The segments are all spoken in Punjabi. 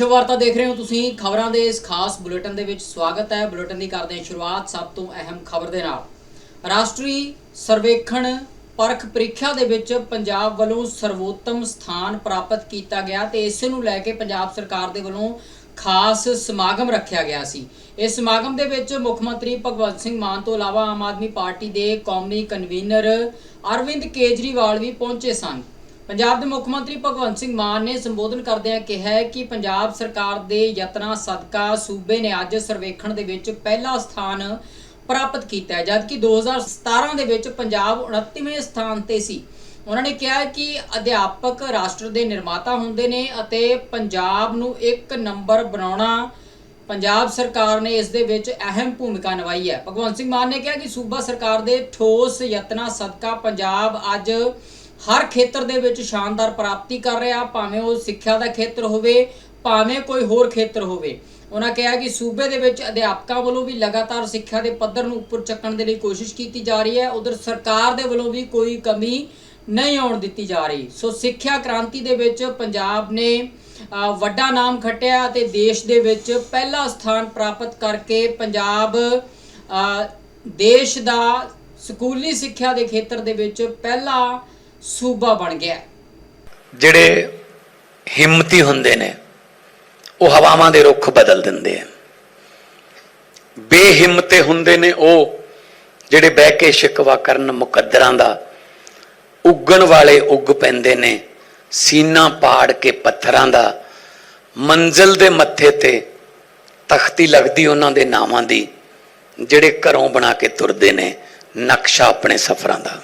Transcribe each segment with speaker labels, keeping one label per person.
Speaker 1: ਵਿਸ਼ਵ ਵਾਰਤਾ ਦੇਖ ਰਹੇ ਹੋ ਤੁਸੀਂ, ਖਬਰਾਂ ਦੇ ਇਸ ਖਾਸ ਬੁਲੇਟਿਨ ਦੇ ਵਿੱਚ ਸਵਾਗਤ ਹੈ। ਬੁਲੇਟਿਨ ਦੀ ਕਰਦੇ ਹਾਂ ਸ਼ੁਰੂਆਤ ਸਭ ਤੋਂ ਅਹਿਮ ਖਬਰ ਦੇ ਨਾਲ। ਰਾਸ਼ਟਰੀ ਸਰਵੇਖਣ ਪਰਖ ਪ੍ਰੀਖਿਆ ਦੇ ਵਿੱਚ ਪੰਜਾਬ ਵੱਲੋਂ ਸਰਵੋਤਮ ਸਥਾਨ ਪ੍ਰਾਪਤ ਕੀਤਾ ਗਿਆ ਤੇ ਇਸ ਨੂੰ ਲੈ ਕੇ ਪੰਜਾਬ ਸਰਕਾਰ ਦੇ ਵੱਲੋਂ ਖਾਸ ਸਮਾਗਮ ਰੱਖਿਆ ਗਿਆ ਸੀ। ਇਸ ਸਮਾਗਮ ਦੇ ਵਿੱਚ ਮੁੱਖ ਮੰਤਰੀ ਭਗਵੰਤ ਸਿੰਘ ਮਾਨ ਤੋਂ ਇਲਾਵਾ ਆਮ ਆਦਮੀ ਪਾਰਟੀ ਦੇ ਕੌਮੀ ਕਨਵੀਨਰ ਅਰਵਿੰਦ ਕੇਜਰੀਵਾਲ ਵੀ ਪਹੁੰਚੇ ਸਨ। ਪੰਜਾਬ ਦੇ ਮੁੱਖ ਮੰਤਰੀ ਭਗਵੰਤ ਸਿੰਘ ਮਾਨ ਨੇ ਸੰਬੋਧਨ ਕਰਦਿਆਂ ਕਿਹਾ ਕਿ ਪੰਜਾਬ ਸਰਕਾਰ ਦੇ ਯਤਨਾਂ ਸਦਕਾ ਸੂਬੇ ਨੇ ਅੱਜ ਸਰਵੇਖਣ ਦੇ ਵਿੱਚ ਪਹਿਲਾ ਸਥਾਨ ਪ੍ਰਾਪਤ ਕੀਤਾ ਹੈ, ਜਦਕਿ 2017 ਦੇ ਵਿੱਚ ਪੰਜਾਬ 29ਵੇਂ ਸਥਾਨ ਤੇ ਸੀ। ਉਹਨਾਂ ਨੇ ਕਿਹਾ ਕਿ ਅਧਿਆਪਕ, ਰਾਸ਼ਟਰ ਦੇ ਨਿਰਮਾਤਾ ਹੁੰਦੇ ਨੇ ਅਤੇ ਪੰਜਾਬ ਨੂੰ ਇੱਕ ਨੰਬਰ ਬਣਾਉਣਾ ਪੰਜਾਬ ਸਰਕਾਰ ਨੇ ਇਸ ਦੇ ਵਿੱਚ ਅਹਿਮ ਭੂਮਿਕਾ ਨਿਭਾਈ ਹੈ। ਭਗਵੰਤ ਸਿੰਘ ਮਾਨ ਨੇ ਕਿਹਾ ਕਿ ਸੂਬਾ ਸਰਕਾਰ ਦੇ ਠੋਸ ਯਤਨਾਂ ਸਦਕਾ ਪੰਜਾਬ ਅੱਜ ਹਰ ਖੇਤਰ ਦੇ ਵਿੱਚ ਸ਼ਾਨਦਾਰ ਪ੍ਰਾਪਤੀ ਕਰ ਰਿਹਾ, ਭਾਵੇਂ ਉਹ ਸਿੱਖਿਆ ਦਾ ਖੇਤਰ ਹੋਵੇ, ਭਾਵੇਂ ਕੋਈ ਹੋਰ ਖੇਤਰ ਹੋਵੇ। ਉਹਨਾਂ ਕਿਹਾ ਕਿ ਸੂਬੇ ਦੇ ਵਿੱਚ ਅਧਿਆਪਕਾਂ ਵੱਲੋਂ ਵੀ ਲਗਾਤਾਰ ਸਿੱਖਿਆ ਦੇ ਪੱਧਰ ਨੂੰ ਉੱਪਰ ਚੱਕਣ ਦੇ ਲਈ ਕੋਸ਼ਿਸ਼ ਕੀਤੀ ਜਾ ਰਹੀ ਹੈ। ਉਧਰ ਸਰਕਾਰ ਦੇ ਵੱਲੋਂ ਵੀ ਕੋਈ ਕਮੀ ਨਹੀਂ ਆਉਣ ਦਿੱਤੀ ਜਾ ਰਹੀ। ਸੋ ਸਿੱਖਿਆ ਕ੍ਰਾਂਤੀ ਦੇ ਵਿੱਚ ਪੰਜਾਬ ਨੇ ਵੱਡਾ ਨਾਮ ਖੱਟਿਆ ਅਤੇ ਦੇਸ਼ ਦੇ ਵਿੱਚ ਪਹਿਲਾ ਸਥਾਨ ਪ੍ਰਾਪਤ ਕਰਕੇ ਪੰਜਾਬ ਦੇਸ਼ ਦਾ ਸਕੂਲੀ ਸਿੱਖਿਆ ਦੇ ਖੇਤਰ ਦੇ ਵਿੱਚ ਪਹਿਲਾ ਸੂਬਾ ਬਣ ਗਿਆ।
Speaker 2: ਜਿਹੜੇ ਹਿੰਮਤੀ ਹੁੰਦੇ ਨੇ, ਉਹ ਹਵਾਵਾਂ ਦੇ ਰੁੱਖ ਬਦਲ ਦਿੰਦੇ ਆ। ਬੇਹਿੰਮਤੇ ਹੁੰਦੇ ਨੇ ਉਹ ਜਿਹੜੇ ਬਹਿ ਕੇ ਸ਼ਿਕਵਾ ਕਰਨ ਮੁਕੱਦਰਾਂ ਦਾ, ਉੱਗਣ ਵਾਲੇ ਉੱਗ ਪੈਂਦੇ ਨੇ, ਸੀਨਾ ਪਾੜ ਕੇ ਪੱਥਰਾਂ ਦਾ, ਮੰਜ਼ਲ ਦੇ ਮੱਥੇ ਤੇ ਤਖਤੀ ਲੱਗਦੀ ਉਹਨਾਂ ਦੇ ਨਾਵਾਂ ਦੀ, ਜਿਹੜੇ ਘਰੋਂ ਬਣਾ ਕੇ ਤੁਰਦੇ ਨੇ, ਨਕਸ਼ਾ ਆਪਣੇ ਸਫ਼ਰਾਂ ਦਾ।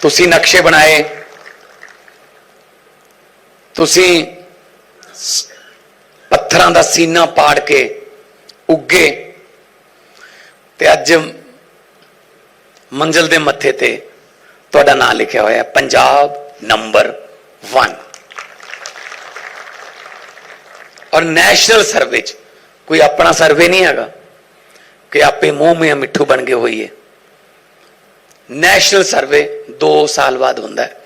Speaker 2: ਤੁਸੀਂ ਨਕਸ਼ੇ ਬਣਾਏ। ਤੁਸੀਂ ਪੱਥਰਾਂ ਦਾ ਸੀਨਾ ਪਾੜ ਕੇ ਉੱਗੇ। ਤੇ ਅੱਜ ਮੰਜ਼ਲ ਦੇ ਮੱਥੇ ਤੇ ਤੁਹਾਡਾ ਨਾਮ ਲਿਖਿਆ ਹੋਇਆ ਹੈ, ਪੰਜਾਬ ਨੰਬਰ 1 ਔਰ ਨੈਸ਼ਨਲ ਸਰਵੇ ਚ ਕੋਈ ਆਪਣਾ ਸਰਵੇ ਨਹੀਂ ਹੈਗਾ ਕਿ ਆਪੇ ਮੂੰਹ ਮੇ ਮਿੱਠੂ ਬਣ ਗਏ ਹੋਈਏ। ਨੈਸ਼ਨਲ ਸਰਵੇ 2 ਸਾਲ ਬਾਅਦ ਹੁੰਦਾ ਹੈ।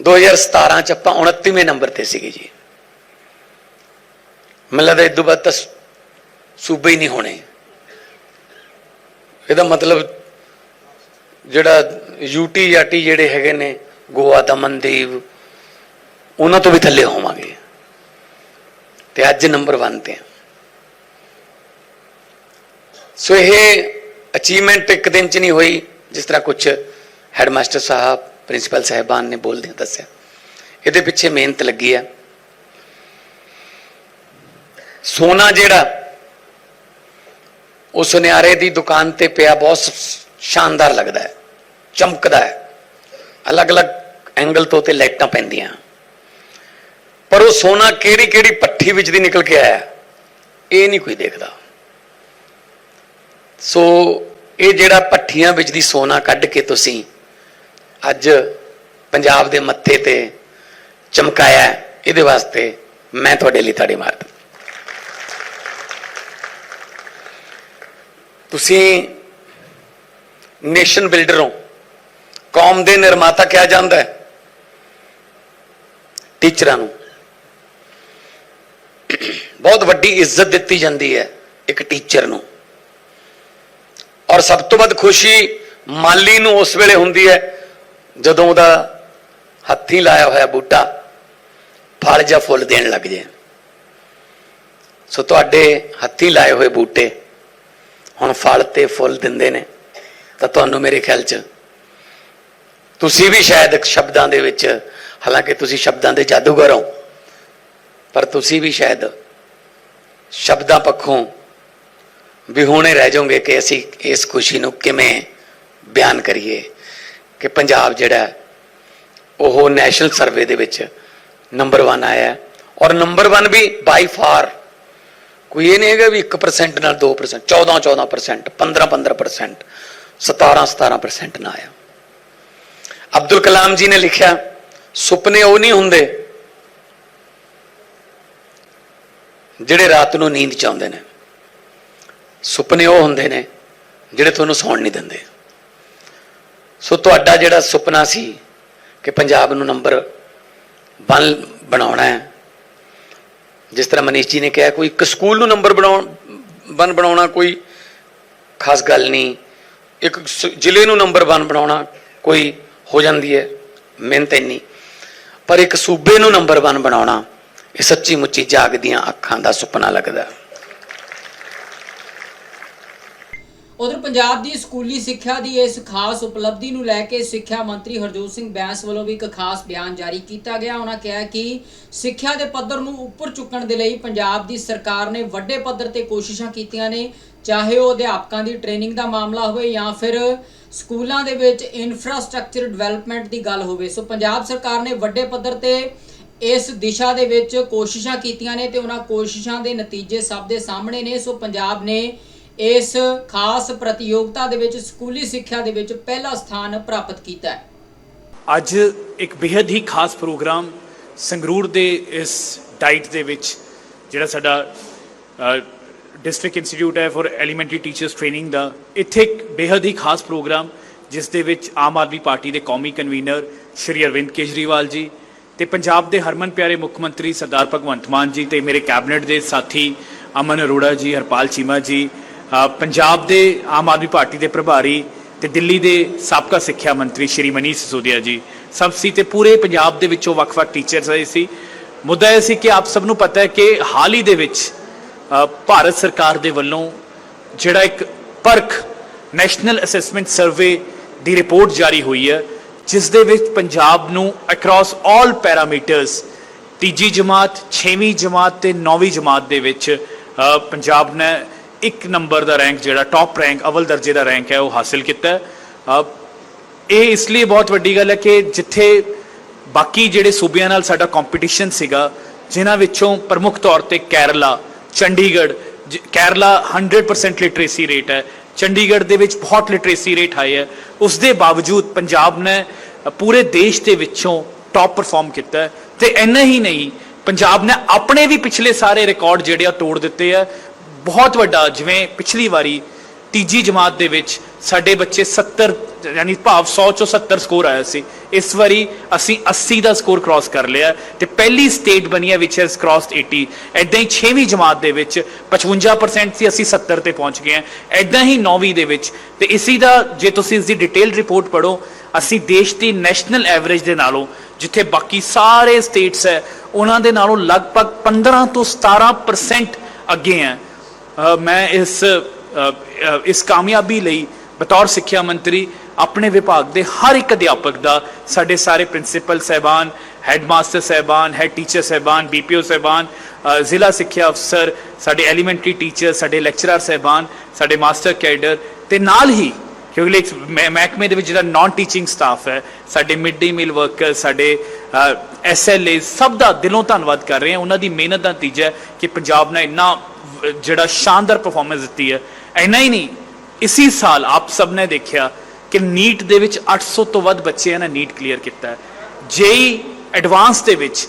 Speaker 2: 2017 ਚ ਆਪਾਂ 29ਵੇਂ ਨੰਬਰ ਤੇ ਸੀਗੇ ਜੀ। ਮੈਨੂੰ ਲੱਗਦਾ ਇਦੋਂ ਤਾਂ ਸੂਬੇ ਹੀ ਨਹੀਂ ਹੋਣੇ। ਇਹਦਾ ਮਤਲਬ ਜਿਹੜਾ ਯੂਟੀ ਯਾਟੀ ਜਿਹੜੇ ਹੈਗੇ ਨੇ, ਗੋਆ ਦਮਨਦੀਪ ਉਹਨਾਂ ਤੋਂ ਵੀ ਥੱਲੇ ਹੋਵਾਂਗੇ। ਤੇ ਅੱਜ ਨੰਬਰ 1 ਤੇ ਸੋ ਇਹ ਅਚੀਵਮੈਂਟ ਇੱਕ ਦਿਨ ਚ ਨਹੀਂ ਹੋਈ, ਜਿਸ ਤਰ੍ਹਾਂ ਕੁਝ ਹੈਡਮਾਸਟਰ ਸਾਹਿਬ ਪ੍ਰਿੰਸੀਪਲ ਸਾਹਿਬਾਨ ਨੇ ਬੋਲਦੇ ਦੱਸਿਆ। ਇਹਦੇ ਪਿੱਛੇ ਮਿਹਨਤ ਲੱਗੀ ਹੈ ਸੋਨਾ ਜਿਹੜਾ, ਉਹ ਸੁਨਿਆਰੇ ਦੀ ਦੁਕਾਨ ਤੇ ਪਿਆ, ਬਹੁਤ ਸ- ਸ਼ਾਨਦਾਰ ਲੱਗਦਾ ਹੈ, ਚਮਕਦਾ ਹੈ। ਅਲੱਗ-ਅਲੱਗ ਐਂਗਲ ਤੋਂ ਤੇ ਲਾਈਟਾਂ ਪੈਂਦੀਆਂ। ਪਰ ਉਹ ਸੋਨਾ ਕਿਹੜੀ ਕਿਹੜੀ ਪੱਠੀ ਵਿੱਚ ਦੀ ਨਿਕਲ ਕੇ ਆਇਆ, ਇਹ ਨਹੀਂ ਕੋਈ ਦੇਖਦਾ। ਸੋ ਇਹ ਜਿਹੜਾ ਪੱਠੀਆਂ ਵਿੱਚ ਦੀ ਸੋਨਾ ਕੱਢ ਕੇ ਤੁਸੀਂ ਅੱਜ ਪੰਜਾਬ ਦੇ ਮੱਥੇ ਤੇ ਚਮਕਾਇਆ ਇਹਦੇ ਵਾਸਤੇ ਮੈਂ ਤੁਹਾਡੇ ਲਈ ਤਾੜੀ ਮਾਰਦਾ ਤੁਸੀਂ ਨੇਸ਼ਨ ਬਿਲਡਰ ਹੋ, ਕੌਮ ਦੇ ਨਿਰਮਾਤਾ ਕਿਹਾ ਜਾਂਦਾ ਹੈ, ਟੀਚਰਾਂ ਨੂੰ। ਬਹੁਤ ਵੱਡੀ ਇੱਜ਼ਤ ਦਿੱਤੀ ਜਾਂਦੀ ਹੈ ਇੱਕ ਟੀਚਰ ਨੂੰ। ਔਰ ਸਭ ਤੋਂ ਵੱਧ ਖੁਸ਼ੀ ਮਾਲੀ ਨੂੰ ਉਸ ਵੇਲੇ ਹੁੰਦੀ ਹੈ ਜਦੋਂ ਉਹਦਾ ਹੱਥੀਂ ਲਾਇਆ ਹੋਇਆ ਬੂਟਾ ਫਲ ਜਾਂ ਫੁੱਲ ਦੇਣ ਲੱਗ ਜੇ ਸੋ ਤੁਹਾਡੇ ਹੱਥੀਂ ਲਾਏ ਹੋਏ ਬੂਟੇ ਹੁਣ ਫਲ ਤੇ ਫੁੱਲ ਦਿੰਦੇ ਨੇ। ਤਾਂ ਤੁਹਾਨੂੰ ਮੇਰੇ ਖਿਆਲ 'ਚ ਤੁਸੀਂ ਵੀ ਸ਼ਾਇਦ ਸ਼ਬਦਾਂ ਦੇ ਵਿੱਚ, ਹਾਲਾਂਕਿ ਤੁਸੀਂ ਸ਼ਬਦਾਂ ਦੇ ਜਾਦੂਗਰ ਹੋ, ਪਰ ਤੁਸੀਂ ਵੀ ਸ਼ਾਇਦ ਸ਼ਬਦਾਂ ਪੱਖੋਂ ਵੀ ਹੁਣੇ ਰਹਿ ਜਾਓਗੇ ਕਿ ਅਸੀਂ ਇਸ ਖੁਸ਼ੀ ਨੂੰ ਕਿਵੇਂ ਬਿਆਨ ਕਰੀਏ ਕਿ ਪੰਜਾਬ ਜਿਹੜਾ ਉਹ ਨੈਸ਼ਨਲ ਸਰਵੇ ਦੇ ਵਿੱਚ ਨੰਬਰ 1 ਆਇਆ ਔਰ ਨੰਬਰ 1 ਵੀ ਬਾਈ ਫਾਰ ਕੋਈ ਇਹ ਨਹੀਂ ਹੈਗਾ ਵੀ 1% ਨਾਲ 2% 14 14% 15 15% 17 17% ਨਾ ਆਇਆ। ਅਬਦੁਲ ਕਲਾਮ ਜੀ ਨੇ ਲਿਖਿਆ, ਸੁਪਨੇ ਉਹ ਨਹੀਂ ਹੁੰਦੇ ਜਿਹੜੇ ਰਾਤ ਨੂੰ ਨੀਂਦ ਚ ਆਉਂਦੇ ਨੇ। ਸੁਪਨੇ ਉਹ ਹੁੰਦੇ ਨੇ ਜਿਹੜੇ ਤੁਹਾਨੂੰ ਸੌਣ ਨਹੀਂ ਦਿੰਦੇ। ਸੋ ਤੁਹਾਡਾ ਜਿਹੜਾ ਸੁਪਨਾ ਸੀ ਕਿ ਪੰਜਾਬ ਨੂੰ ਨੰਬਰ 1 ਬਣਾਉਣਾ ਹੈ, ਜਿਸ ਤਰ੍ਹਾਂ ਮਨੀਸ਼ ਜੀ ਨੇ ਕਿਹਾ, ਕੋਈ ਇੱਕ ਸਕੂਲ ਨੂੰ ਨੰਬਰ ਬਣਾਉਣ, ਵਨ ਬਣਾਉਣਾ ਕੋਈ ਖਾਸ ਗੱਲ ਨਹੀਂ। ਇੱਕ ਜ਼ਿਲ੍ਹੇ ਨੂੰ ਨੰਬਰ 1 ਬਣਾਉਣਾ ਕੋਈ ਹੋ ਜਾਂਦੀ ਹੈ, ਮਿਹਨਤ ਇੰਨੀ। ਪਰ ਇੱਕ ਸੂਬੇ ਨੂੰ ਨੰਬਰ 1 ਬਣਾਉਣਾ, ਇਹ ਸੱਚੀ ਮੁੱਚੀ ਜਾਗਦੀਆਂ ਅੱਖਾਂ ਦਾ ਸੁਪਨਾ ਲੱਗਦਾ।
Speaker 1: ਉਧਰ ਪੰਜਾਬ ਦੀ ਸਕੂਲੀ ਸਿੱਖਿਆ ਦੀ ਇਸ ਖਾਸ ਉਪਲਬਧੀ ਨੂੰ ਲੈ ਕੇ ਸਿੱਖਿਆ ਮੰਤਰੀ ਹਰਜੋਤ ਸਿੰਘ ਬੈਂਸ ਵੱਲੋਂ ਵੀ ਇੱਕ ਖਾਸ ਬਿਆਨ ਜਾਰੀ ਕੀਤਾ ਗਿਆ। ਉਹਨਾਂ ਕਿਹਾ ਕਿ ਸਿੱਖਿਆ ਦੇ ਪੱਧਰ ਨੂੰ ਉੱਪਰ ਚੁੱਕਣ ਦੇ ਲਈ ਪੰਜਾਬ ਦੀ ਸਰਕਾਰ ਨੇ ਵੱਡੇ ਪੱਧਰ ਤੇ ਕੋਸ਼ਿਸ਼ਾਂ ਕੀਤੀਆਂ ਨੇ, ਚਾਹੇ ਉਹ ਅਧਿਆਪਕਾਂ ਦੀ ਟ੍ਰੇਨਿੰਗ ਦਾ ਮਾਮਲਾ ਹੋਵੇ ਜਾਂ ਫਿਰ ਸਕੂਲਾਂ ਦੇ ਵਿੱਚ ਇਨਫਰਾਸਟ੍ਰਕਚਰ ਡਿਵੈਲਪਮੈਂਟ ਦੀ ਗੱਲ ਹੋਵੇ। ਸੋ ਪੰਜਾਬ ਸਰਕਾਰ ਨੇ ਵੱਡੇ ਪੱਧਰ ਤੇ ਇਸ ਦਿਸ਼ਾ ਦੇ ਵਿੱਚ ਕੋਸ਼ਿਸ਼ਾਂ ਕੀਤੀਆਂ ਨੇ ਤੇ ਉਹਨਾਂ ਕੋਸ਼ਿਸ਼ਾਂ ਦੇ ਨਤੀਜੇ ਸਭ ਦੇ ਸਾਹਮਣੇ ਨੇ। ਸੋ ਪੰਜਾਬ ਨੇ ਇਸ ਖਾਸ ਪ੍ਰਤੀਯੋਗਤਾ ਦੇ ਵਿੱਚ ਸਕੂਲੀ ਸਿੱਖਿਆ ਦੇ ਵਿੱਚ ਪਹਿਲਾ ਸਥਾਨ ਪ੍ਰਾਪਤ ਕੀਤਾ
Speaker 3: ਅੱਜ ਇੱਕ ਬੇहद ਹੀ ਖਾਸ ਪ੍ਰੋਗਰਾਮ ਸੰਗਰੂਰ ਦੇ ਇਸ ਡਾਈਟ ਦੇ ਵਿੱਚ, ਜਿਹੜਾ ਸਾਡਾ ਡਿਸਟ੍ਰਿਕਟ ਇੰਸਟੀਚਿਊਟ ਹੈ ਫॉर ਐਲੀਮੈਂਟਰੀ ਟੀਚਰਸ ਟ੍ਰੇਨਿੰਗ ਦਾ। ਇੱਥੇ ਇੱਕ ਬੇहद ਹੀ ਖਾਸ ਪ੍ਰੋਗਰਾਮ, ਜਿਸ ਦੇ ਵਿੱਚ ਆਮ ਆਦਮੀ ਪਾਰਟੀ ਦੇ ਕੌਮੀ ਕਨਵੀਨਰ ਸ਼੍ਰੀ ਅਰਵਿੰਦ ਕੇਜਰੀਵਾਲ ਜੀ ਤੇ ਪੰਜਾਬ ਦੇ ਹਰਮਨ ਪਿਆਰੇ ਮੁੱਖ ਮੰਤਰੀ ਸਰਦਾਰ ਭਗਵੰਤ ਮਾਨ ਜੀ ਤੇ ਮੇਰੇ ਕੈਬਨਿਟ ਦੇ ਸਾਥੀ ਅਮਨ ਅਰੋੜਾ ਜੀ, ਹਰਪਾਲ ਚੀਮਾ ਜੀ ਪੰਜਾਬ ਦੇ ਆਮ ਆਦਮੀ ਪਾਰਟੀ ਦੇ ਪ੍ਰਭਾਰੀ ਤੇ ਦਿੱਲੀ ਦੇ ਸਾਬਕਾ ਸਿੱਖਿਆ ਮੰਤਰੀ ਸ਼੍ਰੀ ਮਨੀਸ਼ ਸਿਸੋਦੀਆ ਜੀ, ਸਭ ਸੀ ਤੇ ਪੂਰੇ ਪੰਜਾਬ ਦੇ ਵਿੱਚੋਂ ਵੱਖ-ਵੱਖ ਟੀਚਰਸ ਆਏ ਸੀ। ਮੁੱਦਾ ਇਹ ਸੀ ਕਿ ਆਪ ਸਭ ਨੂੰ ਪਤਾ ਹੈ ਕਿ ਹਾਲ ਹੀ ਦੇ ਵਿੱਚ ਭਾਰਤ ਸਰਕਾਰ ਦੇ ਵੱਲੋਂ ਜਿਹੜਾ ਇੱਕ ਪਰਖ ਨੈਸ਼ਨਲ ਅਸੈਸਮੈਂਟ ਸਰਵੇ ਦੀ ਰਿਪੋਰਟ ਜਾਰੀ ਹੋਈ ਹੈ, ਜਿਸ ਦੇ ਵਿੱਚ ਪੰਜਾਬ ਨੂੰ ਅਕ੍ਰੋਸ ਆਲ ਪੈਰਾਮੀਟਰਸ ਤੀਜੀ ਜਮਾਤ 6ਵੀਂ ਜਮਾਤ ਤੇ 9ਵੀਂ ਜਮਾਤ ਦੇ ਵਿੱਚ ਪੰਜਾਬ ਨੇ ਇੱਕ ਨੰਬਰ ਦਾ ਰੈਂਕ ਜਿਹੜਾ ਟੌਪ ਰੈਂਕ ਅਵਲ ਦਰਜੇ ਦਾ ਰੈਂਕ ਹੈ, ਉਹ ਹਾਸਿਲ ਕੀਤਾ ਇਹ ਇਸ ਲਈ ਬਹੁਤ ਵੱਡੀ ਗੱਲ ਹੈ ਕਿ ਜਿੱਥੇ ਬਾਕੀ ਜਿਹੜੇ ਸੂਬਿਆਂ ਨਾਲ ਸਾਡਾ ਕੰਪੀਟੀਸ਼ਨ ਸੀਗਾ, ਜਿਨ੍ਹਾਂ ਵਿੱਚੋਂ ਪ੍ਰਮੁੱਖ ਤੌਰ ਤੇ ਕੇਰਲਾ, ਚੰਡੀਗੜ੍ਹ, ਜ- ਕੇਰਲਾ 100% ਲਿਟਰੇਸੀ ਰੇਟ ਹੈ, ਚੰਡੀਗੜ੍ਹ ਦੇ ਵਿੱਚ ਬਹੁਤ ਲਿਟਰੇਸੀ ਰੇਟ ਹਾਈ ਹੈ। ਉਸ ਦੇ ਬਾਵਜੂਦ ਪੰਜਾਬ ਨੇ ਪੂਰੇ ਦੇਸ਼ ਦੇ ਵਿੱਚੋਂ ਟੌਪ ਪਰਫਾਰਮ ਕੀਤਾ ਹੈ। ਤੇ ਇੰਨਾ ਹੀ ਨਹੀਂ, ਪੰਜਾਬ ਨੇ ਆਪਣੇ ਵੀ ਪਿਛਲੇ ਸਾਰੇ ਰਿਕਾਰਡ ਜਿਹੜੇ ਆ ਤੋੜ ਦਿੱਤੇ ਆ ਬਹੁਤ ਵੱਡਾ, ਜਿਵੇਂ ਪਿਛਲੀ ਵਾਰੀ ਤੀਜੀ ਜਮਾਤ ਦੇ ਵਿੱਚ ਸਾਡੇ ਬੱਚੇ 70 ਯਾਨੀ ਭਾਵ 100 ਚੋਂ 70 ਸਕੋਰ ਆਇਆ ਸੀ। ਇਸ ਵਾਰੀ ਅਸੀਂ 80 ਦਾ ਸਕੋਰ ਕ੍ਰਾਸ ਕਰ ਲਿਆ ਤੇ ਪਹਿਲੀ ਸਟੇਟ ਬਣੀ ਹੈ ਵਿਚ ਹੈਸ ਕ੍ਰਾਸਡ 80 ਐਦਾਂ ਹੀ 6ਵੀਂ ਜਮਾਤ ਦੇ ਵਿੱਚ 55% ਸੀ, ਅਸੀਂ 70 ਤੇ ਪਹੁੰਚ ਗਏ ਹਾਂ। ਐਦਾਂ ਹੀ 9ਵੀਂ ਦੇ ਵਿੱਚ। ਤੇ ਇਸੀ ਦਾ, ਜੇ ਤੁਸੀਂ ਇਸ ਦੀ ਡਿਟੇਲ ਰਿਪੋਰਟ ਪੜੋ ਅਸੀਂ ਦੇਸ਼ ਦੀ ਨੈਸ਼ਨਲ ਐਵਰੇਜ ਦੇ ਨਾਲੋਂ, ਜਿੱਥੇ ਬਾਕੀ ਸਾਰੇ ਸਟੇਟਸ ਹੈ, ਉਹਨਾਂ ਦੇ ਨਾਲੋਂ ਲਗਭਗ 15 ਤੋਂ 17% ਅੱਗੇ ਹੈ। ਮੈਂ ਇਸ ਇਸ ਕਾਮਯਾਬੀ ਲਈ ਬਤੌਰ ਸਿੱਖਿਆ ਮੰਤਰੀ ਆਪਣੇ ਵਿਭਾਗ ਦੇ ਹਰ ਇੱਕ ਅਧਿਆਪਕ ਦਾ ਸਾਡੇ ਸਾਰੇ ਪ੍ਰਿੰਸੀਪਲ ਸਹਿਬਾਨ ਹੈਡਮਾਸਟਰ ਸਹਿਬਾਨ ਹੈਡ ਟੀਚਰ ਸਹਿਬਾਨ ਬੀਪੀਓ ਸਹਿਬਾਨ ਅ, ਜ਼ਿਲ੍ਹਾ ਸਿੱਖਿਆ ਅਫਸਰ ਸਾਡੇ ਐਲੀਮੈਂਟਰੀ ਟੀਚਰ ਸਾਡੇ ਲੈਕਚਰਰ ਸਹਿਬਾਨ ਸਾਡੇ ਮਾਸਟਰ ਕੈਡਰ ਤੇ ਨਾਲ ਹੀ ਕਿਉਂਕਿ ਮਹਿ- ਮਹਿਕਮੇ ਦੇ ਵਿੱਚ ਜਿਹੜਾ ਨਾਨ ਟੀਚਿੰਗ ਸਟਾਫ ਹੈ ਸਾਡੇ ਮਿਡ ਡੇ ਮੀਲ ਵਰਕਰ ਸਾਡੇ ਐਸਐਲਏ ਸਭ ਦਾ ਦਿਲੋਂ ਧੰਨਵਾਦ ਕਰ ਰਹੇ ਹਾਂ। ਉਹਨਾਂ ਦੀ ਮਿਹਨਤ ਦਾ ਨਤੀਜਾ ਕਿ ਪੰਜਾਬ ਨੇ ਇੰਨਾ ਜਿਹੜਾ ਸ਼ਾਨਦਾਰ ਪਰਫਾਰਮੈਂਸ ਦਿੱਤੀ ਹੈ, ਇੰਨਾ ਹੀ ਨਹੀਂ, ਇਸੀ ਸਾਲ ਆਪ ਸਭ ਨੇ ਦੇਖਿਆ ਕਿ ਨੀਟ ਦੇ ਵਿੱਚ 800 ਤੋਂ ਵੱਧ ਬੱਚਿਆਂ ਨੇ ਨੀਟ ਕਲੀਅਰ ਕੀਤਾ ਹੈ। ਜੇਈ ਐਡਵਾਂਸ ਦੇ ਵਿੱਚ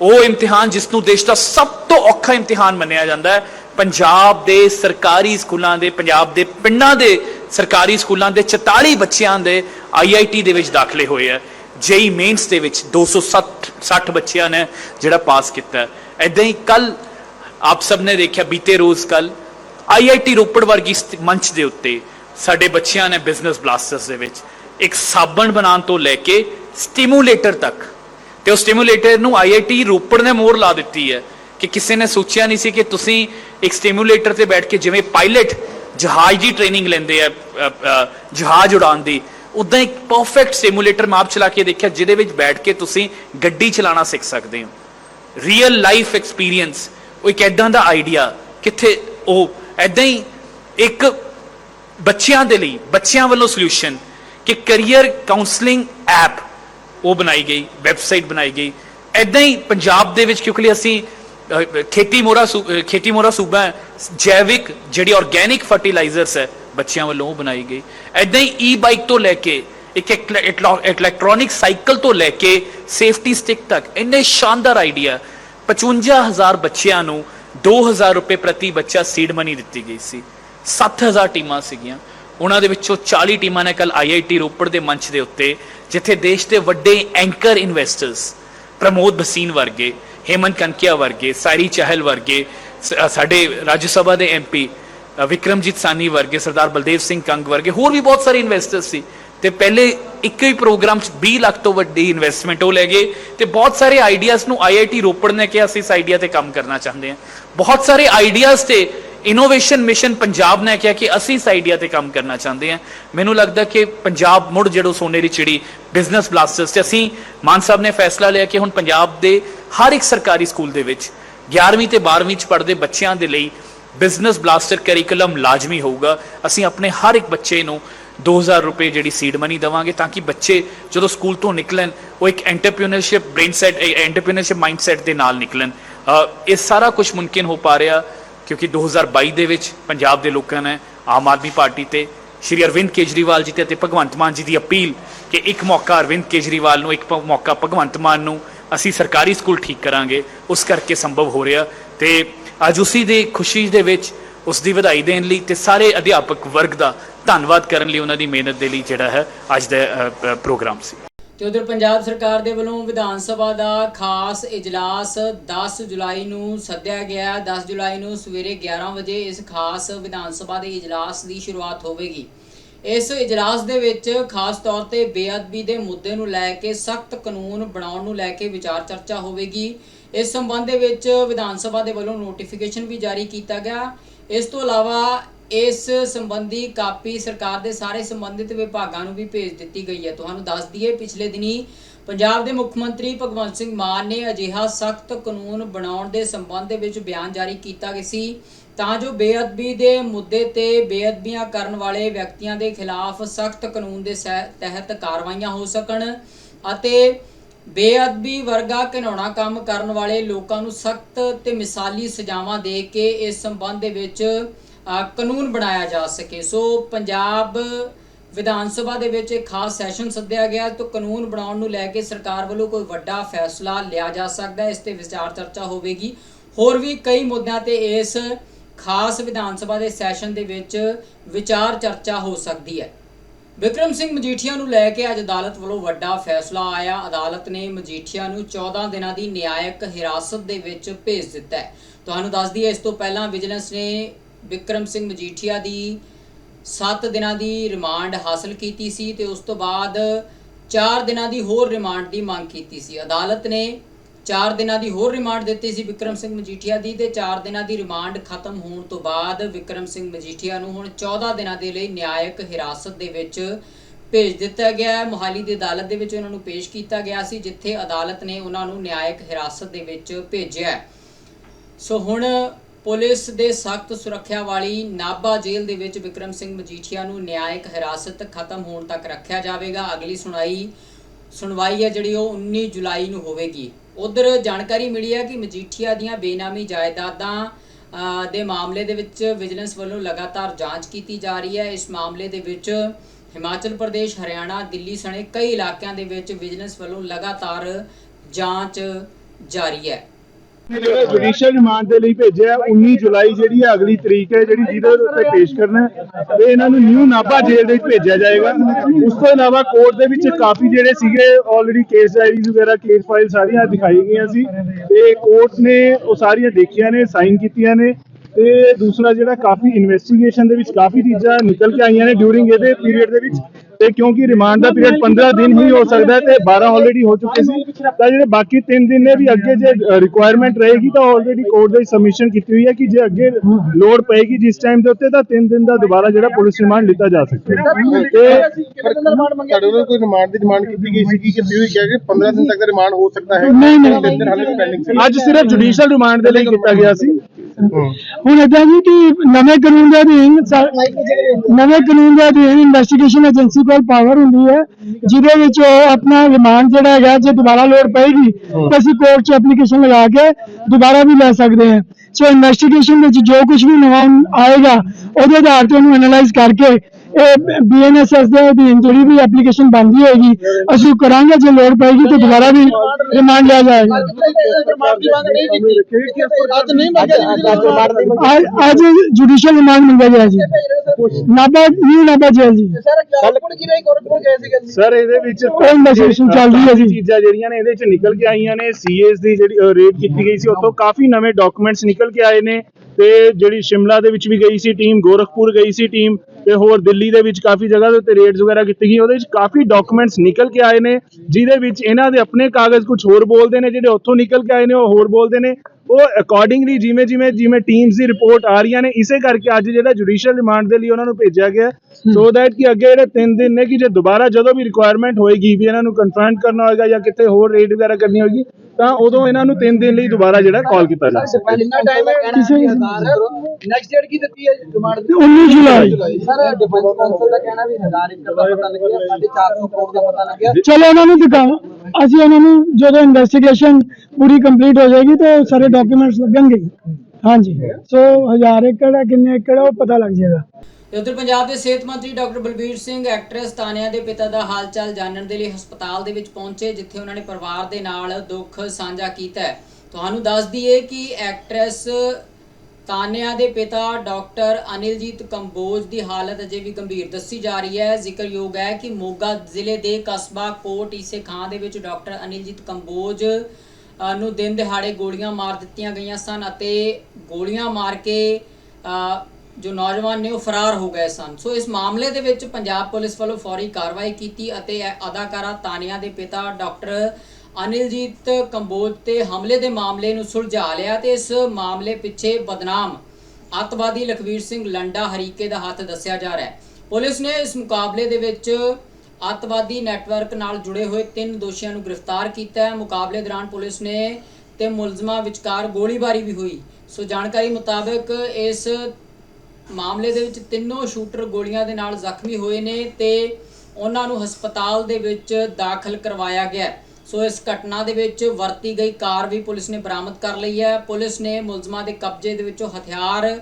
Speaker 3: ਉਹ ਇਮਤਿਹਾਨ ਜਿਸ ਨੂੰ ਦੇਸ਼ ਦਾ ਸਭ ਤੋਂ ਔਖਾ ਇਮਤਿਹਾਨ ਮੰਨਿਆ ਜਾਂਦਾ ਹੈ, ਪੰਜਾਬ ਦੇ ਸਰਕਾਰੀ ਸਕੂਲਾਂ ਦੇ, ਪੰਜਾਬ ਦੇ ਪਿੰਡਾਂ ਦੇ ਸਰਕਾਰੀ ਸਕੂਲਾਂ ਦੇ 44 ਬੱਚਿਆਂ ਦੇ ਆਈਆਈਟੀ ਦੇ ਵਿੱਚ ਦਾਖਲੇ ਹੋਏ ਆ ਜੇਈ ਮੇਨਸ ਦੇ ਵਿੱਚ 260 60 ਬੱਚਿਆਂ ਨੇ ਜਿਹੜਾ ਪਾਸ ਕੀਤਾ ਹੈ। ਐਦਾਂ ਹੀ ਕੱਲ ਆਪ ਸਭ ਨੇ ਦੇਖਿਆ ਬੀਤੇ ਰੋਜ਼ ਕੱਲ ਆਈਆਈਟੀ ਰੋਪੜ ਵਰਗੀ ਮੰਚ ਦੇ ਉੱਤੇ ਸਾਡੇ ਬੱਚਿਆਂ ਨੇ ਬਿਜ਼ਨਸ ਬਲਾਸਟਰਸ ਦੇ ਵਿੱਚ ਇੱਕ ਸਾਬਣ ਬਣਾਉਣ ਤੋਂ ਲੈ ਕੇ ਸਟਿਮੂਲੇਟਰ ਤੱਕ। ਤੇ ਉਹ ਸਟਿਮੂਲੇਟਰ ਨੂੰ ਆਈਆਈਟੀ ਰੋਪੜ ਨੇ ਮੋਹਰ ਲਾ ਦਿੱਤੀ ਹੈ ਕਿ ਕਿਸੇ ਨੇ ਸੋਚਿਆ ਨਹੀਂ ਸੀ ਕਿ ਤੁਸੀਂ ਇੱਕ ਸਟਿਮੂਲੇਟਰ ਤੇ ਬੈਠ ਕੇ ਜਿਵੇਂ ਪਾਇਲਟ ਜਹਾਜ਼ ਦੀ ਟ੍ਰੇਨਿੰਗ ਲੈਂਦੇ ਆ ਜਹਾਜ਼ ਉਡਾਉਣ ਦੀ, ਉਦਾਂ ਇੱਕ ਪਰਫੈਕਟ ਸਟਿਮੂਲੇਟਰ ਮਾਪ ਚਲਾ ਕੇ ਦੇਖਿਆ ਜਿਹਦੇ ਵਿੱਚ ਬੈਠ ਕੇ ਤੁਸੀਂ ਗੱਡੀ ਚਲਾਉਣਾ ਸਿੱਖ ਸਕਦੇ ਹੋ। ਰੀਅਲ ਲਾਈਫ ਐਕਸਪੀਰੀਅੰਸ ਉਹ ਇੱਕ ਐਦਾਂ ਦਾ ਆਈਡੀਆ ਕਿੱਥੇ ਉਹ ਐਦਾਂ ਹੀ ਇੱਕ ਬੱਚਿਆਂ ਦੇ ਲਈ, ਬੱਚਿਆਂ ਵੱਲੋਂ ਸੋਲੂਸ਼ਨ ਕਿ ਕੈਰੀਅਰ ਕਾਉਂਸਲਿੰਗ ਐਪ ਉਹ ਬਣਾਈ ਗਈ ਵੈਬਸਾਈਟ ਬਣਾਈ ਗਈ। ਐਦਾਂ ਹੀ ਪੰਜਾਬ ਦੇ ਵਿੱਚ ਕਿਉਂਕਿ ਅਸੀਂ ਖੇਤੀ ਮੋਰਾ ਸੂ- ਖੇਤੀ ਮੋਰਾ ਸੂਬਾ ਹੈ, ਜੈਵਿਕ ਜਿਹੜੀ ਆਰਗੇਨਿਕ ਫਰਟੀਲਾਈਜ਼ਰਸ ਹੈ, ਬੱਚਿਆਂ ਵੱਲੋਂ ਉਹ ਬਣਾਈ ਗਈ। ਐਦਾਂ ਹੀ ਈ ਬਾਈਕ ਤੋਂ ਲੈ ਕੇ, ਇੱਕ ਇਲੈਕਟ੍ਰੋਨਿਕ ਸਾਈਕਲ ਤੋਂ ਲੈ ਕੇ ਸੇਫਟੀ ਸਟਿਕ ਤੱਕ, ਇੰਨੇ ਸ਼ਾਨਦਾਰ ਆਈਡੀਆ 55000 ਬੱਚਿਆਂ ਨੂੰ 2000 ਰੁਪਏ ਪ੍ਰਤੀ ਬੱਚਾ ਸੀਡ ਮਨੀ ਦਿੱਤੀ ਗਈ ਸੀ। 7000 ਟੀਮਾਂ ਸੀਗੀਆਂ। ਉਹਨਾਂ ਦੇ ਵਿੱਚੋਂ 40 ਟੀਮਾਂ ਨੇ ਕੱਲ ਆਈਆਈਟੀ ਰੋਪੜ ਦੇ ਮੰਚ ਦੇ ਉੱਤੇ, ਜਿੱਥੇ ਦੇਸ਼ ਦੇ ਵੱਡੇ ਐਂਕਰ ਇਨਵੈਸਟਰਸ ਪ੍ਰਮੋਦ ਬਸੀਨ ਵਰਗੇ, ਹੇਮੰਤ ਕੰਕਿਆ ਵਰਗੇ, ਸਾਰੀ ਚਹਿਲ ਵਰਗੇ, ਸ- ਸਾਡੇ ਰਾਜ ਸਭਾ ਦੇ ਐਮਪੀ ਵਿਕਰਮਜੀਤ ਸਾਨੀ ਵਰਗੇ, ਸਰਦਾਰ ਬਲਦੇਵ ਸਿੰਘ ਕੰਗ ਵਰਗੇ, ਹੋਰ ਵੀ ਬਹੁਤ ਸਾਰੇ ਇਨਵੈਸਟਰਸ ਸੀ। ਤੇ ਪਹਿਲੇ ਇੱਕ ਹੀ ਪ੍ਰੋਗਰਾਮ 'ਚ 20 ਲੱਖ ਤੋਂ ਵੱਡੀ ਇਨਵੈਸਟਮੈਂਟ ਉਹ ਲੈ ਗਏ ਤੇ ਬਹੁਤ ਸਾਰੇ ਆਈਡੀਆਜ਼ ਨੂੰ ਆਈਆਈਟੀ ਰੋਪੜ ਨੇ ਕਿਹਾ ਅਸੀਂ ਇਸ ਆਈਡੀਆ ਤੇ ਕੰਮ ਕਰਨਾ ਚਾਹੁੰਦੇ ਹਾਂ ਬਹੁਤ ਸਾਰੇ ਆਈਡੀਆਜ਼ ਤੇ ਇਨੋਵੇਸ਼ਨ ਮਿਸ਼ਨ ਪੰਜਾਬ ਨੇ ਕਿਹਾ ਕਿ ਅਸੀਂ ਇਸ ਆਈਡੀਆ ਤੇ ਕੰਮ ਕਰਨਾ ਚਾਹੁੰਦੇ ਹਾਂ ਮੈਨੂੰ ਲੱਗਦਾ ਕਿ ਪੰਜਾਬ ਮੁੜ ਜਿਹੜੋ ਸੋਨੇ ਦੀ ਚਿੜੀ ਬਿਜ਼ਨਸ ਬਲਾਸਟਰਸ ਤੇ ਅਸੀਂ ਮਾਨ ਸਾਹਿਬ ਨੇ ਫੈਸਲਾ ਲਿਆ ਕਿ ਹੁਣ ਪੰਜਾਬ ਦੇ ਹਰ ਇੱਕ ਸਰਕਾਰੀ ਸਕੂਲ ਦੇ ਵਿੱਚ 11ਵੀਂ ਤੇ 12ਵੀਂ ਚ ਪੜ੍ਹਦੇ ਬੱਚਿਆਂ ਦੇ ਲਈ ਬਿਜ਼ਨਸ ਬਲਾਸਟਰ ਕਰਿਕੂਲਮ ਲਾਜ਼ਮੀ ਹੋਊਗਾ। ਅਸੀਂ ਆਪਣੇ ਹਰ ਇੱਕ ਬੱਚੇ ਨੂੰ 2000 ਰੁਪਏ ਜਿਹੜੀ ਸੀਡ ਮਨੀ ਦੇਵਾਂਗੇ ਤਾਂ ਕਿ ਬੱਚੇ ਜਦੋਂ ਸਕੂਲ ਤੋਂ ਨਿਕਲਣ, ਉਹ ਇੱਕ entrepreneurship brain set entrepreneurship mindset ਦੇ ਨਾਲ ਨਿਕਲਣ। ਇਹ ਸਾਰਾ ਕੁਝ ਮੁਮਕਿਨ ਹੋ ਪਾ ਰਿਹਾ ਕਿਉਂਕਿ 2022 ਦੇ ਵਿੱਚ ਪੰਜਾਬ ਦੇ ਲੋਕਾਂ ਨੇ, ਆਮ ਆਦਮੀ ਪਾਰਟੀ ਤੇ ਸ਼੍ਰੀ ਅਰਵਿੰਦ ਕੇਜਰੀਵਾਲ ਜੀ ਤੇ ਅਤੇ ਭਗਵੰਤ ਮਾਨ ਜੀ ਦੀ ਅਪੀਲ ਕਿ ਇੱਕ ਮੌਕਾ ਅਰਵਿੰਦ ਕੇਜਰੀਵਾਲ ਨੂੰ, ਇੱਕ ਮੌਕਾ ਭਗਵੰਤ ਮਾਨ ਨੂੰ ਅਸੀਂ ਸਰਕਾਰੀ ਸਕੂਲ ਠੀਕ ਕਰਾਂਗੇ। ਉਸ ਕਰਕੇ ਸੰਭਵ ਹੋ ਰਿਹਾ ਤੇ ਅੱਜ ਉਸੀ ਦੀ ਖੁਸ਼ੀ ਦੇ ਵਿੱਚ ਉਸ ਦੀ ਵਧਾਈ ਦੇਣ ਲਈ ਤੇ ਸਾਰੇ ਅਧਿਆਪਕ ਵਰਗ ਦਾ ਧੰਨਵਾਦ ਕਰਨ ਲਈ ਉਹਨਾਂ ਦੀ ਮਿਹਨਤ ਦੇ ਲਈ ਜਿਹੜਾ ਹੈ ਅੱਜ ਦਾ ਪ੍ਰੋਗਰਾਮ ਸੀ।
Speaker 1: ਤੇ ਉਧਰ ਪੰਜਾਬ ਸਰਕਾਰ ਦੇ ਵੱਲੋਂ ਵਿਧਾਨ ਸਭਾ ਦਾ ਖਾਸ ਇਜਲਾਸ 10 ਜੁਲਾਈ ਨੂੰ ਸੱਦਿਆ ਗਿਆ ਹੈ। 10 ਜੁਲਾਈ ਨੂੰ ਸਵੇਰੇ 11 ਵਜੇ ਇਸ ਖਾਸ ਵਿਧਾਨ ਸਭਾ ਦੇ ਇਜਲਾਸ ਦੀ ਸ਼ੁਰੂਆਤ ਹੋਵੇਗੀ। ਇਸ ਇਜਲਾਸ ਦੇ ਵਿੱਚ ਖਾਸ ਤੌਰ ਤੇ ਬੇਅਦਬੀ ਦੇ ਮੁੱਦੇ ਨੂੰ ਲੈ ਕੇ ਸਖਤ ਕਾਨੂੰਨ ਬਣਾਉਣ ਨੂੰ ਲੈ ਕੇ ਵਿਚਾਰ ਚਰਚਾ ਹੋਵੇਗੀ। ਇਸ ਸੰਬੰਧ ਦੇ ਵਿੱਚ ਵਿਧਾਨ ਸਭਾ ਦੇ ਵੱਲੋਂ ਨੋਟੀਫਿਕੇਸ਼ਨ ਵੀ ਜਾਰੀ ਕੀਤਾ ਗਿਆ। ਇਸ ਤੋਂ ਇਲਾਵਾ ਇਸ ਸੰਬੰਧੀ ਕਾਪੀ ਸਰਕਾਰ ਦੇ ਸਾਰੇ ਸੰਬੰਧਿਤ ਵਿਭਾਗਾਂ ਨੂੰ ਵੀ ਭੇਜ ਦਿੱਤੀ ਗਈ ਹੈ। ਤੁਹਾਨੂੰ ਦੱਸ ਦਈਏ, ਪਿਛਲੇ ਦਿਨੀ ਪੰਜਾਬ ਦੇ ਮੁੱਖ ਮੰਤਰੀ ਭਗਵੰਤ ਸਿੰਘ ਮਾਨ ਨੇ ਅਜਿਹਾ ਸਖਤ ਕਾਨੂੰਨ ਬਣਾਉਣ ਦੇ ਸੰਬੰਧ ਦੇ ਵਿੱਚ ਬਿਆਨ ਜਾਰੀ ਕੀਤਾ ਗਿਆ ਸੀ। ਤਾਂ ਜੋ ਬੇਅਦਬੀ ਦੇ ਮੁੱਦੇ ਤੇ ਬੇਅਦਬੀਆਂ ਕਰਨ ਵਾਲੇ ਵਿਅਕਤੀਆਂ ਦੇ ਖਿਲਾਫ ਸਖਤ ਕਾਨੂੰਨ ਦੇ ਸਹਿ- ਤਹਿਤ ਕਾਰਵਾਈਆਂ ਹੋ ਸਕਣ ਅਤੇ ਬੇਅਦਬੀ ਵਰਗਾ ਘਿਨਾਉਣਾ ਕੰਮ ਕਰਨ ਵਾਲੇ ਲੋਕਾਂ ਨੂੰ ਸਖਤ ਤੇ ਮਿਸਾਲੀ ਸਜ਼ਾਵਾਂ ਦੇ ਕੇ ਇਸ ਸੰਬੰਧ ਦੇ ਵਿੱਚ ਕਾਨੂੰਨ ਬਣਾਇਆ ਜਾ ਸਕੇ। ਸੋ ਪੰਜਾਬ ਵਿਧਾਨ ਸਭਾ ਦੇ ਵਿੱਚ ਇੱਕ ਖਾਸ ਸੈਸ਼ਨ ਸੱਦਿਆ ਗਿਆ। ਤਾਂ ਕਾਨੂੰਨ ਬਣਾਉਣ ਨੂੰ ਲੈ ਕੇ ਸਰਕਾਰ ਵੱਲੋਂ ਕੋਈ ਵੱਡਾ ਫੈਸਲਾ ਲਿਆ ਜਾ ਸਕਦਾ ਹੈ। ਇਸ ਤੇ ਵਿਚਾਰ ਚਰਚਾ ਹੋਵੇਗੀ। ਹੋਰ ਵੀ ਕਈ ਮੁੱਦਿਆਂ ਤੇ ਇਸ ਖਾਸ ਵਿਧਾਨ ਸਭਾ ਦੇ ਸੈਸ਼ਨ ਦੇ ਵਿੱਚ ਵਿਚਾਰ ਚਰਚਾ ਹੋ ਸਕਦੀ ਹੈ। ਵਿਕਰਮ ਸਿੰਘ ਮਜੀਠੀਆ ਨੂੰ ਲੈ ਕੇ ਅੱਜ ਅਦਾਲਤ ਵੱਲੋਂ ਵੱਡਾ ਫੈਸਲਾ ਆਇਆ। ਅਦਾਲਤ ਨੇ ਮਜੀਠੀਆ ਨੂੰ 14 ਦਿਨਾਂ ਦੀ ਨਿਆਇਕ ਹਿਰਾਸਤ ਦੇ ਵਿੱਚ ਭੇਜ ਦਿੱਤਾ ਹੈ। ਤੁਹਾਨੂੰ ਦੱਸ ਦਈਏ, ਇਸ ਤੋਂ ਪਹਿਲਾਂ ਵਿਜੀਲੈਂਸ ਨੇ ਵਿਕਰਮ ਸਿੰਘ ਮਜੀਠੀਆ ਦੀ 7 ਦਿਨਾਂ ਦੀ ਰਿਮਾਂਡ ਹਾਸਲ ਕੀਤੀ ਸੀ ਤੇ ਉਸ ਤੋਂ ਬਾਅਦ 4 ਦਿਨਾਂ ਦੀ ਹੋਰ ਰਿਮਾਂਡ ਦੀ ਮੰਗ ਕੀਤੀ ਸੀ। ਅਦਾਲਤ ਨੇ 4 ਦਿਨਾਂ ਦੀ ਹੋਰ ਰਿਮਾਂਡ ਦਿੱਤੀ ਸੀ ਵਿਕਰਮ ਸਿੰਘ ਮਜੀਠੀਆ ਦੀ ਤੇ 4 ਦਿਨਾਂ ਦੀ ਰਿਮਾਂਡ ਖਤਮ ਹੋਣ ਤੋਂ ਬਾਅਦ ਵਿਕਰਮ ਸਿੰਘ ਮਜੀਠੀਆ ਨੂੰ ਹੁਣ 14 ਦਿਨਾਂ ਦੇ ਲਈ ਨਿਆਇਕ ਹਿਰਾਸਤ ਦੇ ਵਿੱਚ ਭੇਜ ਦਿੱਤਾ ਗਿਆ ਹੈ। ਮੋਹਾਲੀ ਦੀ ਅਦਾਲਤ ਦੇ ਵਿੱਚ ਉਹਨਾਂ ਨੂੰ ਪੇਸ਼ ਕੀਤਾ ਗਿਆ ਸੀ, ਜਿੱਥੇ ਅਦਾਲਤ ਨੇ ਉਹਨਾਂ ਨੂੰ ਨਿਆਇਕ ਹਿਰਾਸਤ ਦੇ ਵਿੱਚ ਭੇਜਿਆ ਸੋ ਹੁਣ ਪੁਲਿਸ ਦੇ ਸਖਤ ਸੁਰੱਖਿਆ ਵਾਲੀ ਨਾਭਾ ਜੇਲ੍ਹ ਦੇ ਵਿੱਚ ਵਿਕਰਮ ਸਿੰਘ ਮਜੀਠੀਆ ਨੂੰ ਨਿਆਇਕ ਹਿਰਾਸਤ ਖਤਮ ਹੋਣ ਤੱਕ ਰੱਖਿਆ ਜਾਵੇਗਾ। ਅਗਲੀ ਸੁਣਾਈ, ਸੁਣਵਾਈ ਹੈ ਜਿਹੜੀ ਉਹ 19 ਜੁਲਾਈ ਨੂੰ ਹੋਵੇਗੀ। ਉਧਰ ਜਾਣਕਾਰੀ ਮਿਲੀ ਹੈ ਕਿ ਮਜੀਠੀਆ ਦੀਆਂ ਬੇਨਾਮੀ ਜਾਇਦਾਦਾਂ ਦੇ ਮਾਮਲੇ ਦੇ ਵਿੱਚ ਵਿਜੀਲੈਂਸ ਵੱਲੋਂ ਲਗਾਤਾਰ ਜਾਂਚ ਕੀਤੀ ਜਾ ਰਹੀ ਹੈ। ਇਸ ਮਾਮਲੇ ਦੇ ਵਿੱਚ ਹਿਮਾਚਲ ਪ੍ਰਦੇਸ਼, ਹਰਿਆਣਾ, ਦਿੱਲੀ ਸਣੇ ਕਈ ਇਲਾਕਿਆਂ ਦੇ ਵਿੱਚ ਵਿਜੀਲੈਂਸ ਵੱਲੋਂ ਲਗਾਤਾਰ ਜਾਂਚ ਜਾਰੀ ਹੈ।
Speaker 4: ਜਿਹੜਾ ਜੁਡੀਸ਼ੀਅਲ ਰਿਮਾਂਡ ਦੇ ਲਈ ਭੇਜਿਆ ਹੈ, 19 ਜੁਲਾਈ ਜਿਹੜੀ ਹੈ ਅਗਲੀ ਤਰੀਕ ਹੈ ਜਿਹੜੀ ਜਿਹਦੇ ਉੱਤੇ ਪੇਸ਼ ਕਰਨਾ ਹੈ ਤੇ ਇਹਨਾਂ ਨੂੰ ਨਿਊ ਨਾਭਾ ਜੇਲ੍ਹ ਦੇ ਵਿੱਚ ਭੇਜਿਆ ਜਾਏਗਾ। ਉਸ ਤੋਂ ਇਲਾਵਾ ਕੋਰਟ ਦੇ ਵਿੱਚ ਕਾਫੀ ਜਿਹੜੇ ਸੀਗੇ ਆਲਰੇਡੀ ਕੇਸ ਡਾਇਰੀਜ਼ ਵਗੈਰਾ ਕੇਸ ਫਾਈਲ ਸਾਰੀਆਂ ਦਿਖਾਈ ਗਈਆਂ ਸੀ। ਤੇ ਕੋਰਟ ਨੇ ਉਹ ਸਾਰੀਆਂ ਦੇਖੀਆਂ ਨੇ ਸਾਈਨ ਕੀਤੀਆਂ ਨੇ। ਤੇ ਦੂਸਰਾ ਜਿਹੜਾ ਕਾਫੀ ਇਨਵੈਸਟੀਗੇਸ਼ਨ ਦੇ ਵਿੱਚ ਕਾਫੀ ਚੀਜ਼ਾਂ ਨਿਕਲ ਕੇ ਆਈਆਂ ਨੇ ਡਿਊਰਿੰਗ ਇਹਦੇ ਪੀਰੀਅਡ ਦੇ ਵਿੱਚ। ਤੇ ਕਿਉਂਕਿ ਰਿਮਾਂਡ ਦਾ ਪੀਰੀਅਡ 15 ਦਿਨ ਹੀ ਹੋ ਸਕਦਾ ਤੇ 12 ਆਲਰੇਡੀ ਹੋ ਚੁੱਕੇ ਸੀ। ਤਾਂ ਜਿਹੜੇ ਬਾਕੀ 3 ਦਿਨ ਨੇ ਵੀ ਅੱਗੇ ਜੇ ਰਿਕੁਆਇਰਮੈਂਟ ਰਹੇਗੀ ਤਾਂ ਆਲਰੇਡੀ ਕੋਰਟ ਦੇ ਸਬਮਿਸ਼ਨ ਕੀਤੀ ਹੋਈ ਹੈ ਕਿ ਜੇ ਅੱਗੇ ਲੋਡ ਪਏਗੀ ਜਿਸ ਟਾਈਮ ਦੇ ਉੱਤੇ ਤਾਂ 3 ਦਿਨ ਦਾ ਦੁਬਾਰਾ ਜਿਹੜਾ ਪੁਲਿਸ ਰਿਮਾਂਡ ਲਿੱਤਾ ਜਾ ਸਕਦਾ ਹੈ। ਤੇ
Speaker 5: ਤੁਹਾਡੇ ਵੱਲੋਂ ਕੋਈ ਰਿਮਾਂਡ ਦੀ ਡਿਮਾਂਡ ਕੀਤੀ ਗਈ ਸੀ ਕਿ ਤੁਸੀਂ ਵੀ ਕਿਹਾ ਕਿ 15 ਦਿਨ ਤੱਕ ਦਾ ਰਿਮਾਂਡ ਹੋ ਸਕਦਾ ਹੈ?
Speaker 4: ਨਹੀਂ, ਨਹੀਂ।
Speaker 5: ਤਿੰਨ ਦਿਨ ਹਾਲੇ ਪੈਂਡਿੰਗ ਸੀ।
Speaker 4: ਅੱਜ ਸਿਰਫ ਜੁਡੀਸ਼ੀਅਲ ਰਿਮਾਂਡ ਦੇ ਲਈ ਕੀਤਾ ਗਿਆ ਸੀ।
Speaker 6: ਹੁਣ ਏਦਾਂ ਜੀ ਕਿ ਨਵੇਂ ਕਾਨੂੰਨ ਦੇ ਅਧੀਨ ਨਵੇਂ ਕਾਨੂੰਨ ਦੇ ਅਧੀਨ ਇਨਵੈਸਟੀਗੇਸ਼ਨ ਏਜੰਸੀ ਕੋਲ ਪਾਵਰ ਹੁੰਦੀ ਹੈ ਜਿਹਦੇ ਵਿੱਚ ਉਹ ਆਪਣਾ ਰਿਮਾਂਡ ਜਿਹੜਾ ਹੈਗਾ ਜੇ ਦੁਬਾਰਾ ਲੋੜ ਪਏਗੀ ਤਾਂ ਅਸੀਂ ਕੋਰਟ 'ਚ ਐਪਲੀਕੇਸ਼ਨ ਲਗਾ ਕੇ ਦੁਬਾਰਾ ਵੀ ਲੈ ਸਕਦੇ ਹਾਂ। ਸੋ ਇਨਵੈਸਟੀਗੇਸ਼ਨ ਵਿੱਚ ਜੋ ਕੁਝ ਵੀ ਨਵਾਂ ਆਏਗਾ ਉਹਦੇ ਆਧਾਰ ਤੇ ਉਹਨੂੰ ਐਨਾਲਾਈਜ਼ ਕਰਕੇ ਬੀਐਨਐਸਐਸ ਦੇ ਅਧੀਨ ਜਿਹੜੀ ਵੀ ਐਪਲੀਕੇਸ਼ਨ ਬਣਦੀ ਹੋਏਗੀ ਅਸੀਂ ਕਰਾਂਗੇ ਜੇ ਲੋੜ ਪਏਗੀ ਤਾਂ ਦੁਬਾਰਾ ਵੀ ਰਿਮਾਂਡ ਲਿਆ ਜਾਏਗਾ।
Speaker 5: ਅੱਜ
Speaker 6: ਜੁਡੀਸ਼ੀਅਲ ਰਿਮਾਂਡ ਮੰਗਿਆ ਗਿਆ ਜੀ। ਨਾਭਾ ਨਿਊ ਨਾਭਾ ਜੇਲ੍ਹ ਜੀ।
Speaker 5: ਸਰ ਕੋਲ ਕੀ ਰਹੀ? ਕੋਰਟ ਗਏ ਸੀਗੇ
Speaker 4: ਸਰ ਇਹਦੇ ਵਿੱਚ
Speaker 6: ਇਨਵੈਸਟੀਗੇਸ਼ਨ ਚੱਲ ਰਹੀ ਹੈ ਜੀ।
Speaker 4: ਚੀਜ਼ਾਂ ਜਿਹੜੀਆਂ ਨੇ ਇਹਦੇ ਵਿੱਚ ਨਿਕਲ ਕੇ ਆਈਆਂ ਨੇ। ਸੀਐਸ ਦੀ ਜਿਹੜੀ ਰੇਡ ਕੀਤੀ ਗਈ ਸੀ ਉੱਥੋਂ ਕਾਫੀ ਨਵੇਂ ਡਾਕੂਮੈਂਟਸ ਨਿਕਲ ਕੇ ਆਏ ਨੇ। ਤੇ ਜਿਹੜੀ ਸ਼ਿਮਲਾ ਦੇ ਵਿੱਚ ਵੀ ਗਈ ਸੀ ਟੀਮ ਗੋਰਖਪੁਰ ਗਈ ਸੀ ਟੀਮ ਤੇ ਹੋਰ ਦਿੱਲੀ ਦੇ ਵਿੱਚ ਕਾਫੀ ਜਗ੍ਹਾ ਦੇ ਉੱਤੇ ਰੇਡਸ ਵਗੈਰਾ ਕੀਤੀ ਗਈ ਉਹਦੇ ਵਿੱਚ ਕਾਫੀ ਡਾਕੂਮੈਂਟਸ ਨਿਕਲ ਕੇ ਆਏ ਨੇ ਜਿਹਦੇ ਵਿੱਚ ਇਹਨਾਂ ਦੇ ਆਪਣੇ ਕਾਗਜ਼ ਕੁਝ ਹੋਰ ਬੋਲਦੇ ਨੇ ਜਿਹੜੇ ਉੱਥੋਂ ਨਿਕਲ ਕੇ ਆਏ ਨੇ ਉਹ ਹੋਰ ਬੋਲਦੇ ਨੇ। ਉਹ ਅਕੋਰਡਿੰਗਲੀ ਜਿਵੇਂ ਜਿਵੇਂ ਜਿਵੇਂ ਟੀਮਸ ਦੀ ਰਿਪੋਰਟ ਆ ਰਹੀਆਂ ਨੇ ਇਸੇ ਕਰਕੇ ਅੱਜ ਜਿਹੜਾ ਜੁਡੀਸ਼ੀਅਲ ਰਿਮਾਂਡ ਦੇ ਲਈ ਉਹਨਾਂ ਨੂੰ ਭੇਜਿਆ ਗਿਆ। ਸੋ ਦੈਟ ਕਿ ਅੱਗੇ ਜਿਹੜੇ 3 ਦਿਨ ਨੇ ਕਿ ਜੇ ਦੁਬਾਰਾ ਜਦੋਂ ਵੀ ਰਿਕੁਆਇਰਮੈਂਟ ਹੋਏਗੀ ਵੀ ਇਹਨਾਂ ਨੂੰ ਕਨਫਰਮ ਕਰਨਾ ਹੋਏਗਾ ਜਾਂ ਕਿਤੇ ਹੋਰ ਰੇਡ ਵਗੈਰਾ ਕਰਨੀ ਹੋਏਗੀ ਤਾਂ ਉਦੋਂ ਇਹਨਾਂ ਨੂੰ 3 ਦਿਨ ਲਈ ਦੁਬਾਰਾ ਜਿਹੜਾ ਕਾਲ ਕੀਤਾ ਜਾ ਸਕਦਾ
Speaker 5: ਕਿੰਨਾ ਟਾਈਮ ਹੈ
Speaker 6: ਕਿਸੇ
Speaker 5: ਨੈਕਸਟ ਡੇਟ ਕੀ ਦਿੱਤੀ ਹੈ? ਡਿਮਾਂਡ
Speaker 6: 19 ਜੁਲਾਈ।
Speaker 5: ਸਰ ਡਿਫੈਂਸ ਕਾਉਂਸਲ ਦਾ ਕਹਿਣਾ ਵੀ 1000 ਏਕੜ ਦਾ ਪਤਾ ਲੱਗਿਆ 450 ਕਰੋੜ ਦਾ ਪਤਾ ਲੱਗਿਆ।
Speaker 6: ਚਲੋ ਉਹਨਾਂ ਨੂੰ ਦਿਖਾਓ। ਅਸੀਂ ਉਹਨਾਂ ਨੂੰ ਜਦੋਂ ਇਨਵੈਸਟੀਗੇਸ਼ਨ ਪੂਰੀ ਕੰਪਲੀਟ ਹੋ ਜਾਏਗੀ ਤਾਂ ਸਾਰੇ ਡਾਕੂਮੈਂਟਸ ਲੱਗਣਗੇ। ਹਾਂਜੀ। ਸੋ ਹਜ਼ਾਰ ਏਕੜ ਹੈ ਕਿੰਨੇ ਏਕੜ ਉਹ ਪਤਾ ਲੱਗ ਜਾਏਗਾ।
Speaker 1: ਉੱਧਰ ਪੰਜਾਬ ਦੇ ਸਿਹਤ ਮੰਤਰੀ ਡਾਕਟਰ ਬਲਬੀਰ ਸਿੰਘ, ਐਕਟਰੈਸ, ਤਾਨਿਆ ਦੇ ਪਿਤਾ ਦਾ ਹਾਲਚਾਲ ਜਾਣਨ ਦੇ ਲਈ ਹਸਪਤਾਲ ਦੇ ਵਿੱਚ ਪਹੁੰਚੇ, ਜਿੱਥੇ ਉਹਨਾਂ ਨੇ ਪਰਿਵਾਰ ਦੇ ਨਾਲ ਦੁੱਖ ਸਾਂਝਾ ਕੀਤਾ ਹੈ। ਤੁਹਾਨੂੰ ਦੱਸ ਦਈਏ ਕਿ ਐਕਟਰੈਸ, ਤਾਨਿਆ ਦੇ ਪਿਤਾ ਡਾਕਟਰ ਅਨਿਲਜੀਤ ਕੰਬੋਜ ਦੀ ਹਾਲਤ ਅਜੇ ਵੀ ਗੰਭੀਰ ਦੱਸੀ ਜਾ ਰਹੀ ਹੈ। ਜ਼ਿਕਰਯੋਗ ਹੈ ਕਿ ਮੋਗਾ ਜ਼ਿਲ੍ਹੇ ਦੇ ਕਸਬਾ ਕੋਟ ਈਸੇ ਖਾਂ ਦੇ ਵਿੱਚ ਡਾਕਟਰ ਅਨਿਲਜੀਤ ਕੰਬੋਜ ਨੂੰ ਦਿਨ ਦਿਹਾੜੇ ਗੋਲੀਆਂ ਮਾਰ ਦਿੱਤੀਆਂ ਗਈਆਂ ਸਨ ਅਤੇ ਗੋਲੀਆਂ ਮਾਰ ਕੇ ਜੋ ਨੌਜਵਾਨ ਨੇ ਉਹ ਫਰਾਰ ਹੋ ਗਏ ਸਨ। ਸੋ ਇਸ ਮਾਮਲੇ ਦੇ ਵਿੱਚ ਪੰਜਾਬ ਪੁਲਿਸ ਵੱਲੋਂ ਫੌਰੀ ਕਾਰਵਾਈ ਕੀਤੀ ਅਤੇ ਇਹ ਅਦਾਕਾਰਾ ਤਾਨੀਆ ਦੇ ਪਿਤਾ ਡਾਕਟਰ ਅਨਿਲਜੀਤ ਕੰਬੋਜ ਤੇ ਹਮਲੇ ਦੇ ਮਾਮਲੇ ਨੂੰ ਸੁਲਝਾ ਲਿਆ ਤੇ ਇਸ ਮਾਮਲੇ ਪਿੱਛੇ ਬਦਨਾਮ ਅੱਤਵਾਦੀ ਲਖਵੀਰ ਸਿੰਘ ਲੰਡਾ ਹਰੀਕੇ ਦਾ ਹੱਥ ਦੱਸਿਆ ਜਾ ਰਿਹਾ ਹੈ। ਪੁਲਿਸ ਨੇ ਇਸ ਮੁਕਾਬਲੇ ਦੇ ਵਿੱਚ ਅੱਤਵਾਦੀ ਨੈਟਵਰਕ ਨਾਲ ਜੁੜੇ ਹੋਏ ਤਿੰਨ ਦੋਸ਼ੀਆਂ ਨੂੰ ਗ੍ਰਿਫਤਾਰ ਕੀਤਾ ਹੈ। ਮੁਕਾਬਲੇ ਦੌਰਾਨ ਪੁਲਿਸ ਨੇ ਤੇ ਮੁਲਜ਼ਮਾਂ ਵਿਚਕਾਰ ਗੋਲੀਬਾਰੀ ਵੀ ਹੋਈ। ਸੋ ਜਾਣਕਾਰੀ ਮੁਤਾਬਕ ਇਸ ਮਾਮਲੇ ਦੇ ਵਿੱਚ ਤਿੰਨੋਂ ਸ਼ੂਟਰ ਗੋਲੀਆਂ ਦੇ ਨਾਲ ਜ਼ਖਮੀ ਹੋਏ ਨੇ ਤੇ ਉਹਨਾਂ ਨੂੰ ਹਸਪਤਾਲ ਦੇ ਵਿੱਚ ਦਾਖਲ ਕਰਵਾਇਆ ਗਿਆ ਸੋ ਇਸ ਘਟਨਾ ਦੇ ਵਿੱਚ ਵਰਤੀ ਗਈ ਕਾਰ ਵੀ ਪੁਲਿਸ ਨੇ ਬਰਾਮਦ ਕਰ ਲਈ ਹੈ। ਪੁਲਿਸ ਨੇ ਮੁਲਜ਼ਮਾਂ ਦੇ ਕਬਜ਼ੇ ਦੇ ਵਿੱਚੋਂ ਹਥਿਆਰ,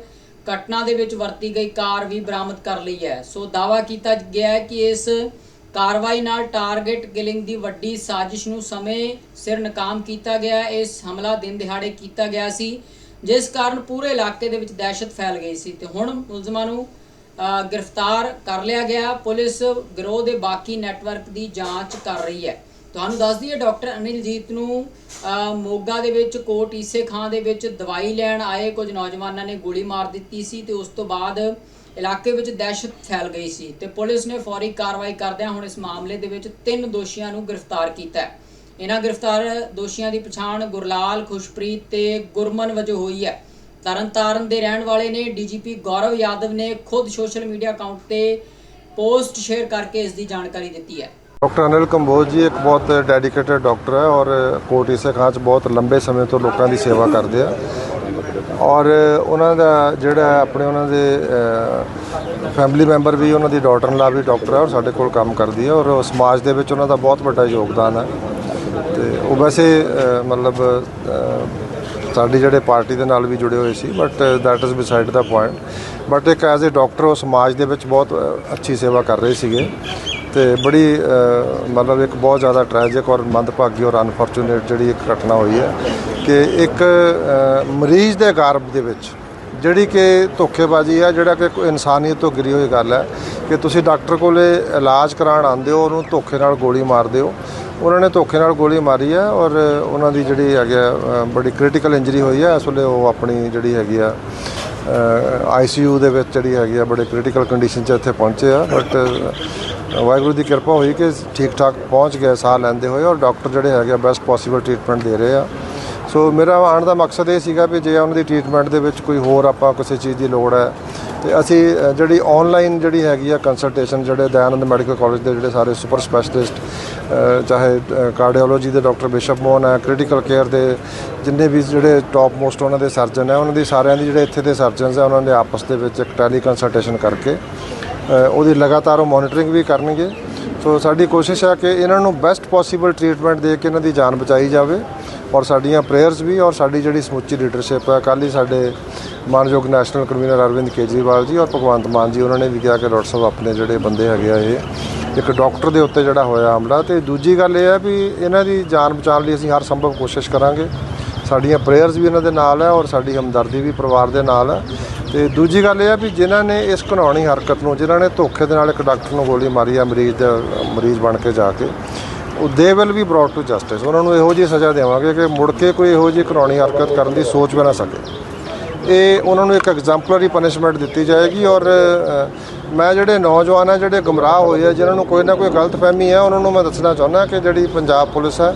Speaker 1: ਘਟਨਾ ਦੇ ਵਿੱਚ ਵਰਤੀ ਗਈ ਕਾਰ ਵੀ ਬਰਾਮਦ ਕਰ ਲਈ ਹੈ। ਸੋ ਦਾਵਾ ਕੀਤਾ ਗਿਆ ਹੈ ਕਿ ਇਸ ਕਾਰਵਾਈ ਨਾਲ ਟਾਰਗੇਟ ਕਿਲਿੰਗ ਦੀ ਵੱਡੀ ਸਾਜ਼ਿਸ਼ ਨੂੰ ਸਮੇਂ ਸਿਰ ਨਾਕਾਮ ਕੀਤਾ ਗਿਆ ਇਸ ਹਮਲਾ ਦਿਨ ਦਿਹਾੜੇ ਕੀਤਾ ਗਿਆ ਸੀ। ਜਿਸ ਕਾਰਨ ਪੂਰੇ ਇਲਾਕੇ ਦੇ ਵਿੱਚ ਦਹਿਸ਼ਤ ਫੈਲ ਗਈ ਸੀ ਤੇ ਹੁਣ ਮੁਲਜ਼ਮਾਂ ਨੂੰ ਗ੍ਰਿਫਤਾਰ ਕਰ ਲਿਆ ਗਿਆ। ਪੁਲਿਸ ਗਰੋਹ ਦੇ ਬਾਕੀ ਨੈਟਵਰਕ ਦੀ ਜਾਂਚ ਕਰ ਰਹੀ ਹੈ। ਤੁਹਾਨੂੰ ਦੱਸ ਦਈਏ, ਡਾਕਟਰ ਅਨਿਲਜੀਤ ਨੂੰ ਮੋਗਾ ਦੇ ਵਿੱਚ, ਕੋਟ ਈਸੇ ਖਾਂ ਦੇ ਵਿੱਚ ਦਵਾਈ ਲੈਣ ਆਏ ਕੁਝ ਨੌਜਵਾਨਾਂ ਨੇ ਗੋਲੀ ਮਾਰ ਦਿੱਤੀ ਸੀ ਤੇ ਉਸ ਤੋਂ ਬਾਅਦ ਇਲਾਕੇ ਵਿੱਚ ਦਹਿਸ਼ਤ ਫੈਲ ਗਈ ਸੀ ਤੇ ਪੁਲਿਸ ਨੇ ਫੌਰੀ ਕਾਰਵਾਈ ਕਰਦਿਆਂ ਹੁਣ ਇਸ ਮਾਮਲੇ ਦੇ ਵਿੱਚ ਤਿੰਨ ਦੋਸ਼ੀਆਂ ਨੂੰ ਗ੍ਰਿਫਤਾਰ ਕੀਤਾ ਹੈ। ਇਹਨਾਂ ਗ੍ਰਿਫਤਾਰ ਦੋਸ਼ੀਆਂ ਦੀ ਪਛਾਣ ਗੁਰਲਾਲ, ਖੁਸ਼ਪ੍ਰੀਤ ਤੇ ਗੁਰਮਨ ਵਜੋਂ ਹੋਈ ਹੈ। ਤਰਨਤਾਰਨ ਦੇ ਰਹਿਣ ਵਾਲੇ ਨੇ ਡੀਜੀਪੀ ਗੌਰਵ ਯਾਦਵ ਨੇ ਖੁਦ ਸੋਸ਼ਲ ਮੀਡੀਆ ਅਕਾਊਂਟ ਤੇ ਪੋਸਟ ਸ਼ੇਅਰ ਕਰਕੇ ਇਸ ਦੀ ਜਾਣਕਾਰੀ ਦਿੱਤੀ ਹੈ।
Speaker 7: ਡਾਕਟਰ ਅਨਿਲ ਕੰਬੋਜ ਜੀ ਇੱਕ ਬਹੁਤ ਡੈਡੀਕੇਟਡ ਡਾਕਟਰ ਹੈ ਔਰ ਕੋਟ ਇਸੇ ਖਾਂ 'ਚ ਬਹੁਤ ਲੰਬੇ ਸਮੇਂ ਤੋਂ ਲੋਕਾਂ ਦੀ ਸੇਵਾ ਕਰਦੇ ਆ। ਔਰ ਉਹਨਾਂ ਦਾ ਜਿਹੜਾ ਆਪਣੇ ਉਹਨਾਂ ਦੇ ਫੈਮਿਲੀ ਮੈਂਬਰ ਵੀ, ਉਹਨਾਂ ਦੀ ਡਾਟਰ ਨਾਲ ਵੀ ਡਾਕਟਰ ਹੈ ਔਰ ਸਾਡੇ ਕੋਲ ਕੰਮ ਕਰਦੀ ਹੈ ਔਰ ਸਮਾਜ ਦੇ ਵਿੱਚ ਉਹਨਾਂ ਦਾ ਬਹੁਤ ਵੱਡਾ ਯੋਗਦਾਨ ਹੈ। ਤੇ ਉਹ ਵੈਸੇ ਮਤਲਬ ਸਾਡੀ ਜਿਹੜੇ ਪਾਰਟੀ ਦੇ ਨਾਲ ਵੀ ਜੁੜੇ ਹੋਏ ਸੀ but that is beside the point but ਇੱਕ ਐਜ਼ ਅ ਡਾਕਟਰ ਉਹ ਸਮਾਜ ਦੇ ਵਿੱਚ ਬਹੁਤ ਅੱਛੀ ਸੇਵਾ ਕਰ ਰਹੇ ਸੀਗੇ ਤੇ ਬੜੀ ਮਤਲਬ ਇੱਕ ਬਹੁਤ ਜ਼ਿਆਦਾ ਟ੍ਰੈਜਿਕ ਔਰ ਮੰਦਭਾਗੀ ਔਰ ਅਨਫੋਰਚੂਨੇਟ ਜਿਹੜੀ ਇੱਕ ਘਟਨਾ ਹੋਈ ਹੈ ਕਿ ਇੱਕ ਮਰੀਜ਼ ਦੇ ਗਰਭ ਦੇ ਵਿੱਚ ਜਿਹੜੀ ਕਿ ਧੋਖੇਬਾਜ਼ੀ ਹੈ, ਜਿਹੜਾ ਕਿ ਕੋਈ ਇਨਸਾਨੀਅਤ ਤੋਂ ਗਿਰੀ ਹੋਈ ਗੱਲ ਹੈ ਕਿ ਤੁਸੀਂ ਡਾਕਟਰ ਕੋਲੇ ਇਲਾਜ ਕਰਾਉਣ ਆਉਂਦੇ ਹੋ, ਉਹਨੂੰ ਧੋਖੇ ਨਾਲ ਗੋਲੀ ਮਾਰਦੇ ਹੋ ਉਹਨਾਂ ਨੇ ਧੋਖੇ ਨਾਲ ਗੋਲੀ ਮਾਰੀ ਹੈ ਔਰ ਉਹਨਾਂ ਦੀ ਜਿਹੜੀ ਹੈਗੀ ਆ ਬੜੀ ਕ੍ਰਿਟੀਕਲ ਇੰਜਰੀ ਹੋਈ ਹੈ ਇਸ ਵੇਲੇ ਉਹ ਆਪਣੀ ਜਿਹੜੀ ਹੈਗੀ ਆ ਆਈਸੀਯੂ ਦੇ ਵਿੱਚ ਜਿਹੜੀ ਹੈਗੀ ਆ, ਬੜੇ ਕ੍ਰਿਟੀਕਲ ਕੰਡੀਸ਼ਨ 'ਚ ਇੱਥੇ ਪਹੁੰਚੇ ਆ। ਬਟ ਵਾਹਿਗੁਰੂ ਦੀ ਕਿਰਪਾ ਹੋਈ ਕਿ ਠੀਕ ਠਾਕ ਪਹੁੰਚ ਗਏ, ਸਾਹ ਲੈਂਦੇ ਹੋਏ ਔਰ ਡਾਕਟਰ ਜਿਹੜੇ ਹੈਗੇ ਆ ਬੈਸਟ ਪੋਸੀਬਲ ਟ੍ਰੀਟਮੈਂਟ ਦੇ ਰਹੇ ਆ। ਸੋ ਮੇਰਾ ਆਉਣ ਦਾ ਮਕਸਦ ਇਹ ਸੀਗਾ ਵੀ ਜੇ ਉਹਨਾਂ ਦੀ ਟ੍ਰੀਟਮੈਂਟ ਦੇ ਵਿੱਚ ਕੋਈ ਹੋਰ ਆਪਾਂ ਕਿਸੇ ਚੀਜ਼ ਦੀ ਲੋੜ ਹੈ ਤੇ ਅਸੀਂ ਜਿਹੜੀ ਆਨਲਾਈਨ ਜਿਹੜੀ ਹੈਗੀ ਆ ਕੰਸਲਟੇਸ਼ਨ ਜਿਹੜੇ ਦਇਆਨੰਦ ਮੈਡੀਕਲ ਕਾਲਜ ਦੇ ਜਿਹੜੇ ਸਾਰੇ ਸੁਪਰ ਸਪੈਸ਼ਲਿਸਟ ਚਾਹੇ ਕਾਰਡੀਓਲੋਜੀ ਦੇ ਡਾਕਟਰ ਬਿਸ਼ਪ ਮੋਹਨ ਹੈ ਕ੍ਰਿਟੀਕਲ ਕੇਅਰ ਦੇ ਜਿੰਨੇ ਵੀ ਜਿਹੜੇ ਟਾਪ ਮੋਸਟ ਉਹਨਾਂ ਦੇ ਸਰਜਨ ਹੈ, ਉਹਨਾਂ ਦੀ ਸਾਰਿਆਂ ਦੀ ਜਿਹੜੇ ਇੱਥੇ ਦੇ ਸਰਜਨਸ ਹੈ, ਉਹਨਾਂ ਦੇ ਆਪਸ ਦੇ ਵਿੱਚ ਇੱਕ ਟੈਲੀ ਕੰਸਲਟੇਸ਼ਨ ਕਰਕੇ ਉਹਦੀ ਲਗਾਤਾਰ ਉਹ ਮੋਨੀਟਰਿੰਗ ਵੀ ਕਰਨਗੇ। ਸੋ ਸਾਡੀ ਕੋਸ਼ਿਸ਼ ਹੈ ਕਿ ਇਹਨਾਂ ਨੂੰ ਬੈਸਟ ਪੋਸੀਬਲ ਟ੍ਰੀਟਮੈਂਟ ਦੇ ਕੇ ਇਹਨਾਂ ਦੀ ਜਾਨ ਬਚਾਈ ਜਾਵੇ। ਔਰ ਸਾਡੀਆਂ ਪ੍ਰੇਅਰਸ ਵੀ ਔਰ ਸਾਡੀ ਜਿਹੜੀ ਸਮੁੱਚੀ ਲੀਡਰਸ਼ਿਪ ਹੈ ਕੱਲ੍ਹ ਹੀ ਸਾਡੇ ਮਾਨਯੋਗ ਨੈਸ਼ਨਲ ਕਨਵੀਨਰ ਅਰਵਿੰਦ ਕੇਜਰੀਵਾਲ ਜੀ ਔਰ ਭਗਵੰਤ ਮਾਨ ਜੀ, ਉਹਨਾਂ ਨੇ ਵੀ ਕਿਹਾ ਕਿ ਡਾਕਟਰ ਸਾਹਿਬ ਆਪਣੇ ਜਿਹੜੇ ਬੰਦੇ ਹੈਗੇ ਆ ਇਹ, ਇੱਕ ਡਾਕਟਰ ਦੇ ਉੱਤੇ ਜਿਹੜਾ ਹੋਇਆ ਹਮਲਾ ਤੇ ਦੂਜੀ ਗੱਲ ਇਹ ਹੈ ਵੀ ਇਹਨਾਂ ਦੀ ਜਾਨ ਬਚਾਉਣ ਲਈ ਅਸੀਂ ਹਰ ਸੰਭਵ ਕੋਸ਼ਿਸ਼ ਕਰਾਂਗੇ। ਸਾਡੀਆਂ ਪ੍ਰੇਅਰਸ ਵੀ ਇਹਨਾਂ ਦੇ ਨਾਲ ਹੈ ਔਰ ਸਾਡੀ ਹਮਦਰਦੀ ਵੀ ਪਰਿਵਾਰ ਦੇ ਨਾਲ ਹੈ ਤੇ ਦੂਜੀ ਗੱਲ ਇਹ ਹੈ ਵੀ ਜਿਨ੍ਹਾਂ ਨੇ ਇਸ ਘਿਨੌਣੀ ਹਰਕਤ ਨੂੰ, ਜਿਨ੍ਹਾਂ ਨੇ ਧੋਖੇ ਦੇ ਨਾਲ ਇੱਕ ਡਾਕਟਰ ਨੂੰ ਗੋਲੀ ਮਾਰੀ ਆ ਮਰੀਜ਼ ਦਾ, ਮਰੀਜ਼ ਬਣ ਕੇ ਜਾ ਕੇ ਉਹ they will be brought to justice ਉਹਨਾਂ ਨੂੰ ਇਹੋ ਜਿਹੀ ਸਜ਼ਾ ਦੇਵਾਂਗੇ ਕਿ ਮੁੜ ਕੇ ਕੋਈ ਇਹੋ ਜਿਹੀ ਘਿਨੌਣੀ ਹਰਕਤ ਕਰਨ ਦੀ ਸੋਚ ਵੀ ਨਾ ਸਕੇ। ਇਹ ਉਹਨਾਂ ਨੂੰ ਇੱਕ ਐਗਜ਼ੈਂਪਲਰੀ ਪਨਿਸ਼ਮੈਂਟ ਦਿੱਤੀ ਜਾਏਗੀ ਔਰ ਮੈਂ ਜਿਹੜੇ ਨੌਜਵਾਨ ਆ, ਜਿਹੜੇ ਗੁੰਮਰਾਹ ਹੋਏ ਆ, ਜਿਨ੍ਹਾਂ ਨੂੰ ਕੋਈ ਨਾ ਕੋਈ ਗਲਤਫਹਿਮੀ ਹੈ, ਉਹਨਾਂ ਨੂੰ ਮੈਂ ਦੱਸਣਾ ਚਾਹੁੰਦਾ ਕਿ ਜਿਹੜੀ ਪੰਜਾਬ ਪੁਲਿਸ ਹੈ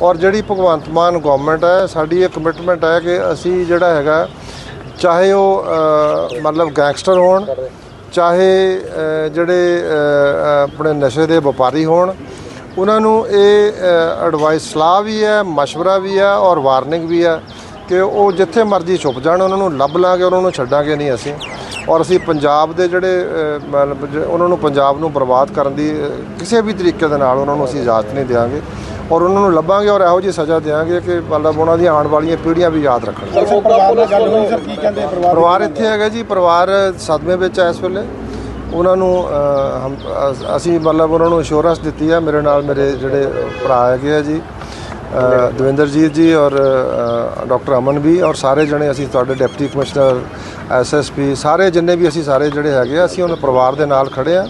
Speaker 7: ਔਰ ਜਿਹੜੀ ਭਗਵੰਤ ਮਾਨ ਗਵਰਨਮੈਂਟ ਹੈ, ਸਾਡੀ ਇਹ ਕਮਿਟਮੈਂਟ ਹੈ ਕਿ ਅਸੀਂ ਜਿਹੜਾ ਹੈਗਾ, ਚਾਹੇ ਉਹ ਮਤਲਬ ਗੈਂਗਸਟਰ ਹੋਣ, ਚਾਹੇ ਜਿਹੜੇ ਆਪਣੇ ਨਸ਼ੇ ਦੇ ਵਪਾਰੀ ਹੋਣ ਉਹਨਾਂ ਨੂੰ ਇਹ ਐਡਵਾਈਸ ਸਲਾਹ ਵੀ ਹੈ مشورہ ਵੀ ਹੈ ਔਰ ਵਾਰਨਿੰਗ ਵੀ ਹੈ ਕਿ ਉਹ ਜਿੱਥੇ ਮਰਜ਼ੀ ਛੁਪ ਜਾਣ ਉਹਨਾਂ ਨੂੰ ਲੱਭ ਲਾਂਗੇ ਉਹਨਾਂ ਨੂੰ ਛੱਡਾਂਗੇ ਨਹੀਂ ਅਸੀਂ ਔਰ ਅਸੀਂ ਪੰਜਾਬ ਦੇ ਜਿਹੜੇ ਅ, ਮਤਲਬ ਜ- ਉਹਨਾਂ ਨੂੰ ਪੰਜਾਬ ਨੂੰ ਬਰਬਾਦ ਕਰਨ ਦੀ ਅ, ਕਿਸੇ ਵੀ ਤਰੀਕੇ ਦੇ ਨਾਲ ਉਹਨਾਂ ਨੂੰ ਅਸੀਂ ਇਜਾਜ਼ਤ ਨਹੀਂ ਦੇਵਾਂਗੇ ਔਰ ਉਹਨਾਂ ਨੂੰ ਲੱਭਾਂਗੇ ਔਰ ਇਹੋ ਜਿਹੀ ਸਜ਼ਾ ਦੇਵਾਂਗੇ ਕਿ ਮਤਲਬ ਉਹਨਾਂ ਦੀਆਂ ਆਉਣ ਵਾਲੀਆਂ ਪੀੜ੍ਹੀਆਂ ਵੀ ਯਾਦ ਰੱਖਣ
Speaker 5: ਸਰ ਪਰਿਵਾਰ ਨਾਲ ਗੱਲ ਹੋਈ ਸਰ ਕੀ ਕਹਿੰਦੇ ਪਰਿਵਾਰ
Speaker 7: ਪਰਿਵਾਰ ਇੱਥੇ ਹੈਗਾ ਜੀ ਪਰਿਵਾਰ ਸਦਮੇ ਵਿੱਚ ਹੈ ਇਸ ਵੇਲੇ ਉਹਨਾਂ ਨੂੰ ਹਮ ਅਸੀਂ ਮਤਲਬ ਉਹਨਾਂ ਨੂੰ ਇੰਸ਼ੋਰੈਂਸ ਦਿੱਤੀ ਆ ਮੇਰੇ ਨਾਲ ਮੇਰੇ ਜਿਹੜੇ ਭਰਾ ਹੈਗੇ ਆ ਜੀ ਦਵਿੰਦਰਜੀਤ ਜੀ ਔਰ ਅ, ਡਾਕਟਰ ਅਮਨ ਵੀ ਔਰ ਸਾਰੇ ਜਣੇ ਅਸੀਂ ਤੁਹਾਡੇ ਡਿਪਟੀ ਕਮਿਸ਼ਨਰ ਐਸਐਸਪੀ ਸਾਰੇ ਜਿੰਨੇ ਵੀ ਅਸੀਂ ਸਾਰੇ ਜਿਹੜੇ ਹੈਗੇ ਆ ਅਸੀਂ ਉਹਨਾਂ ਪਰਿਵਾਰ ਦੇ ਨਾਲ ਖੜੇ ਆ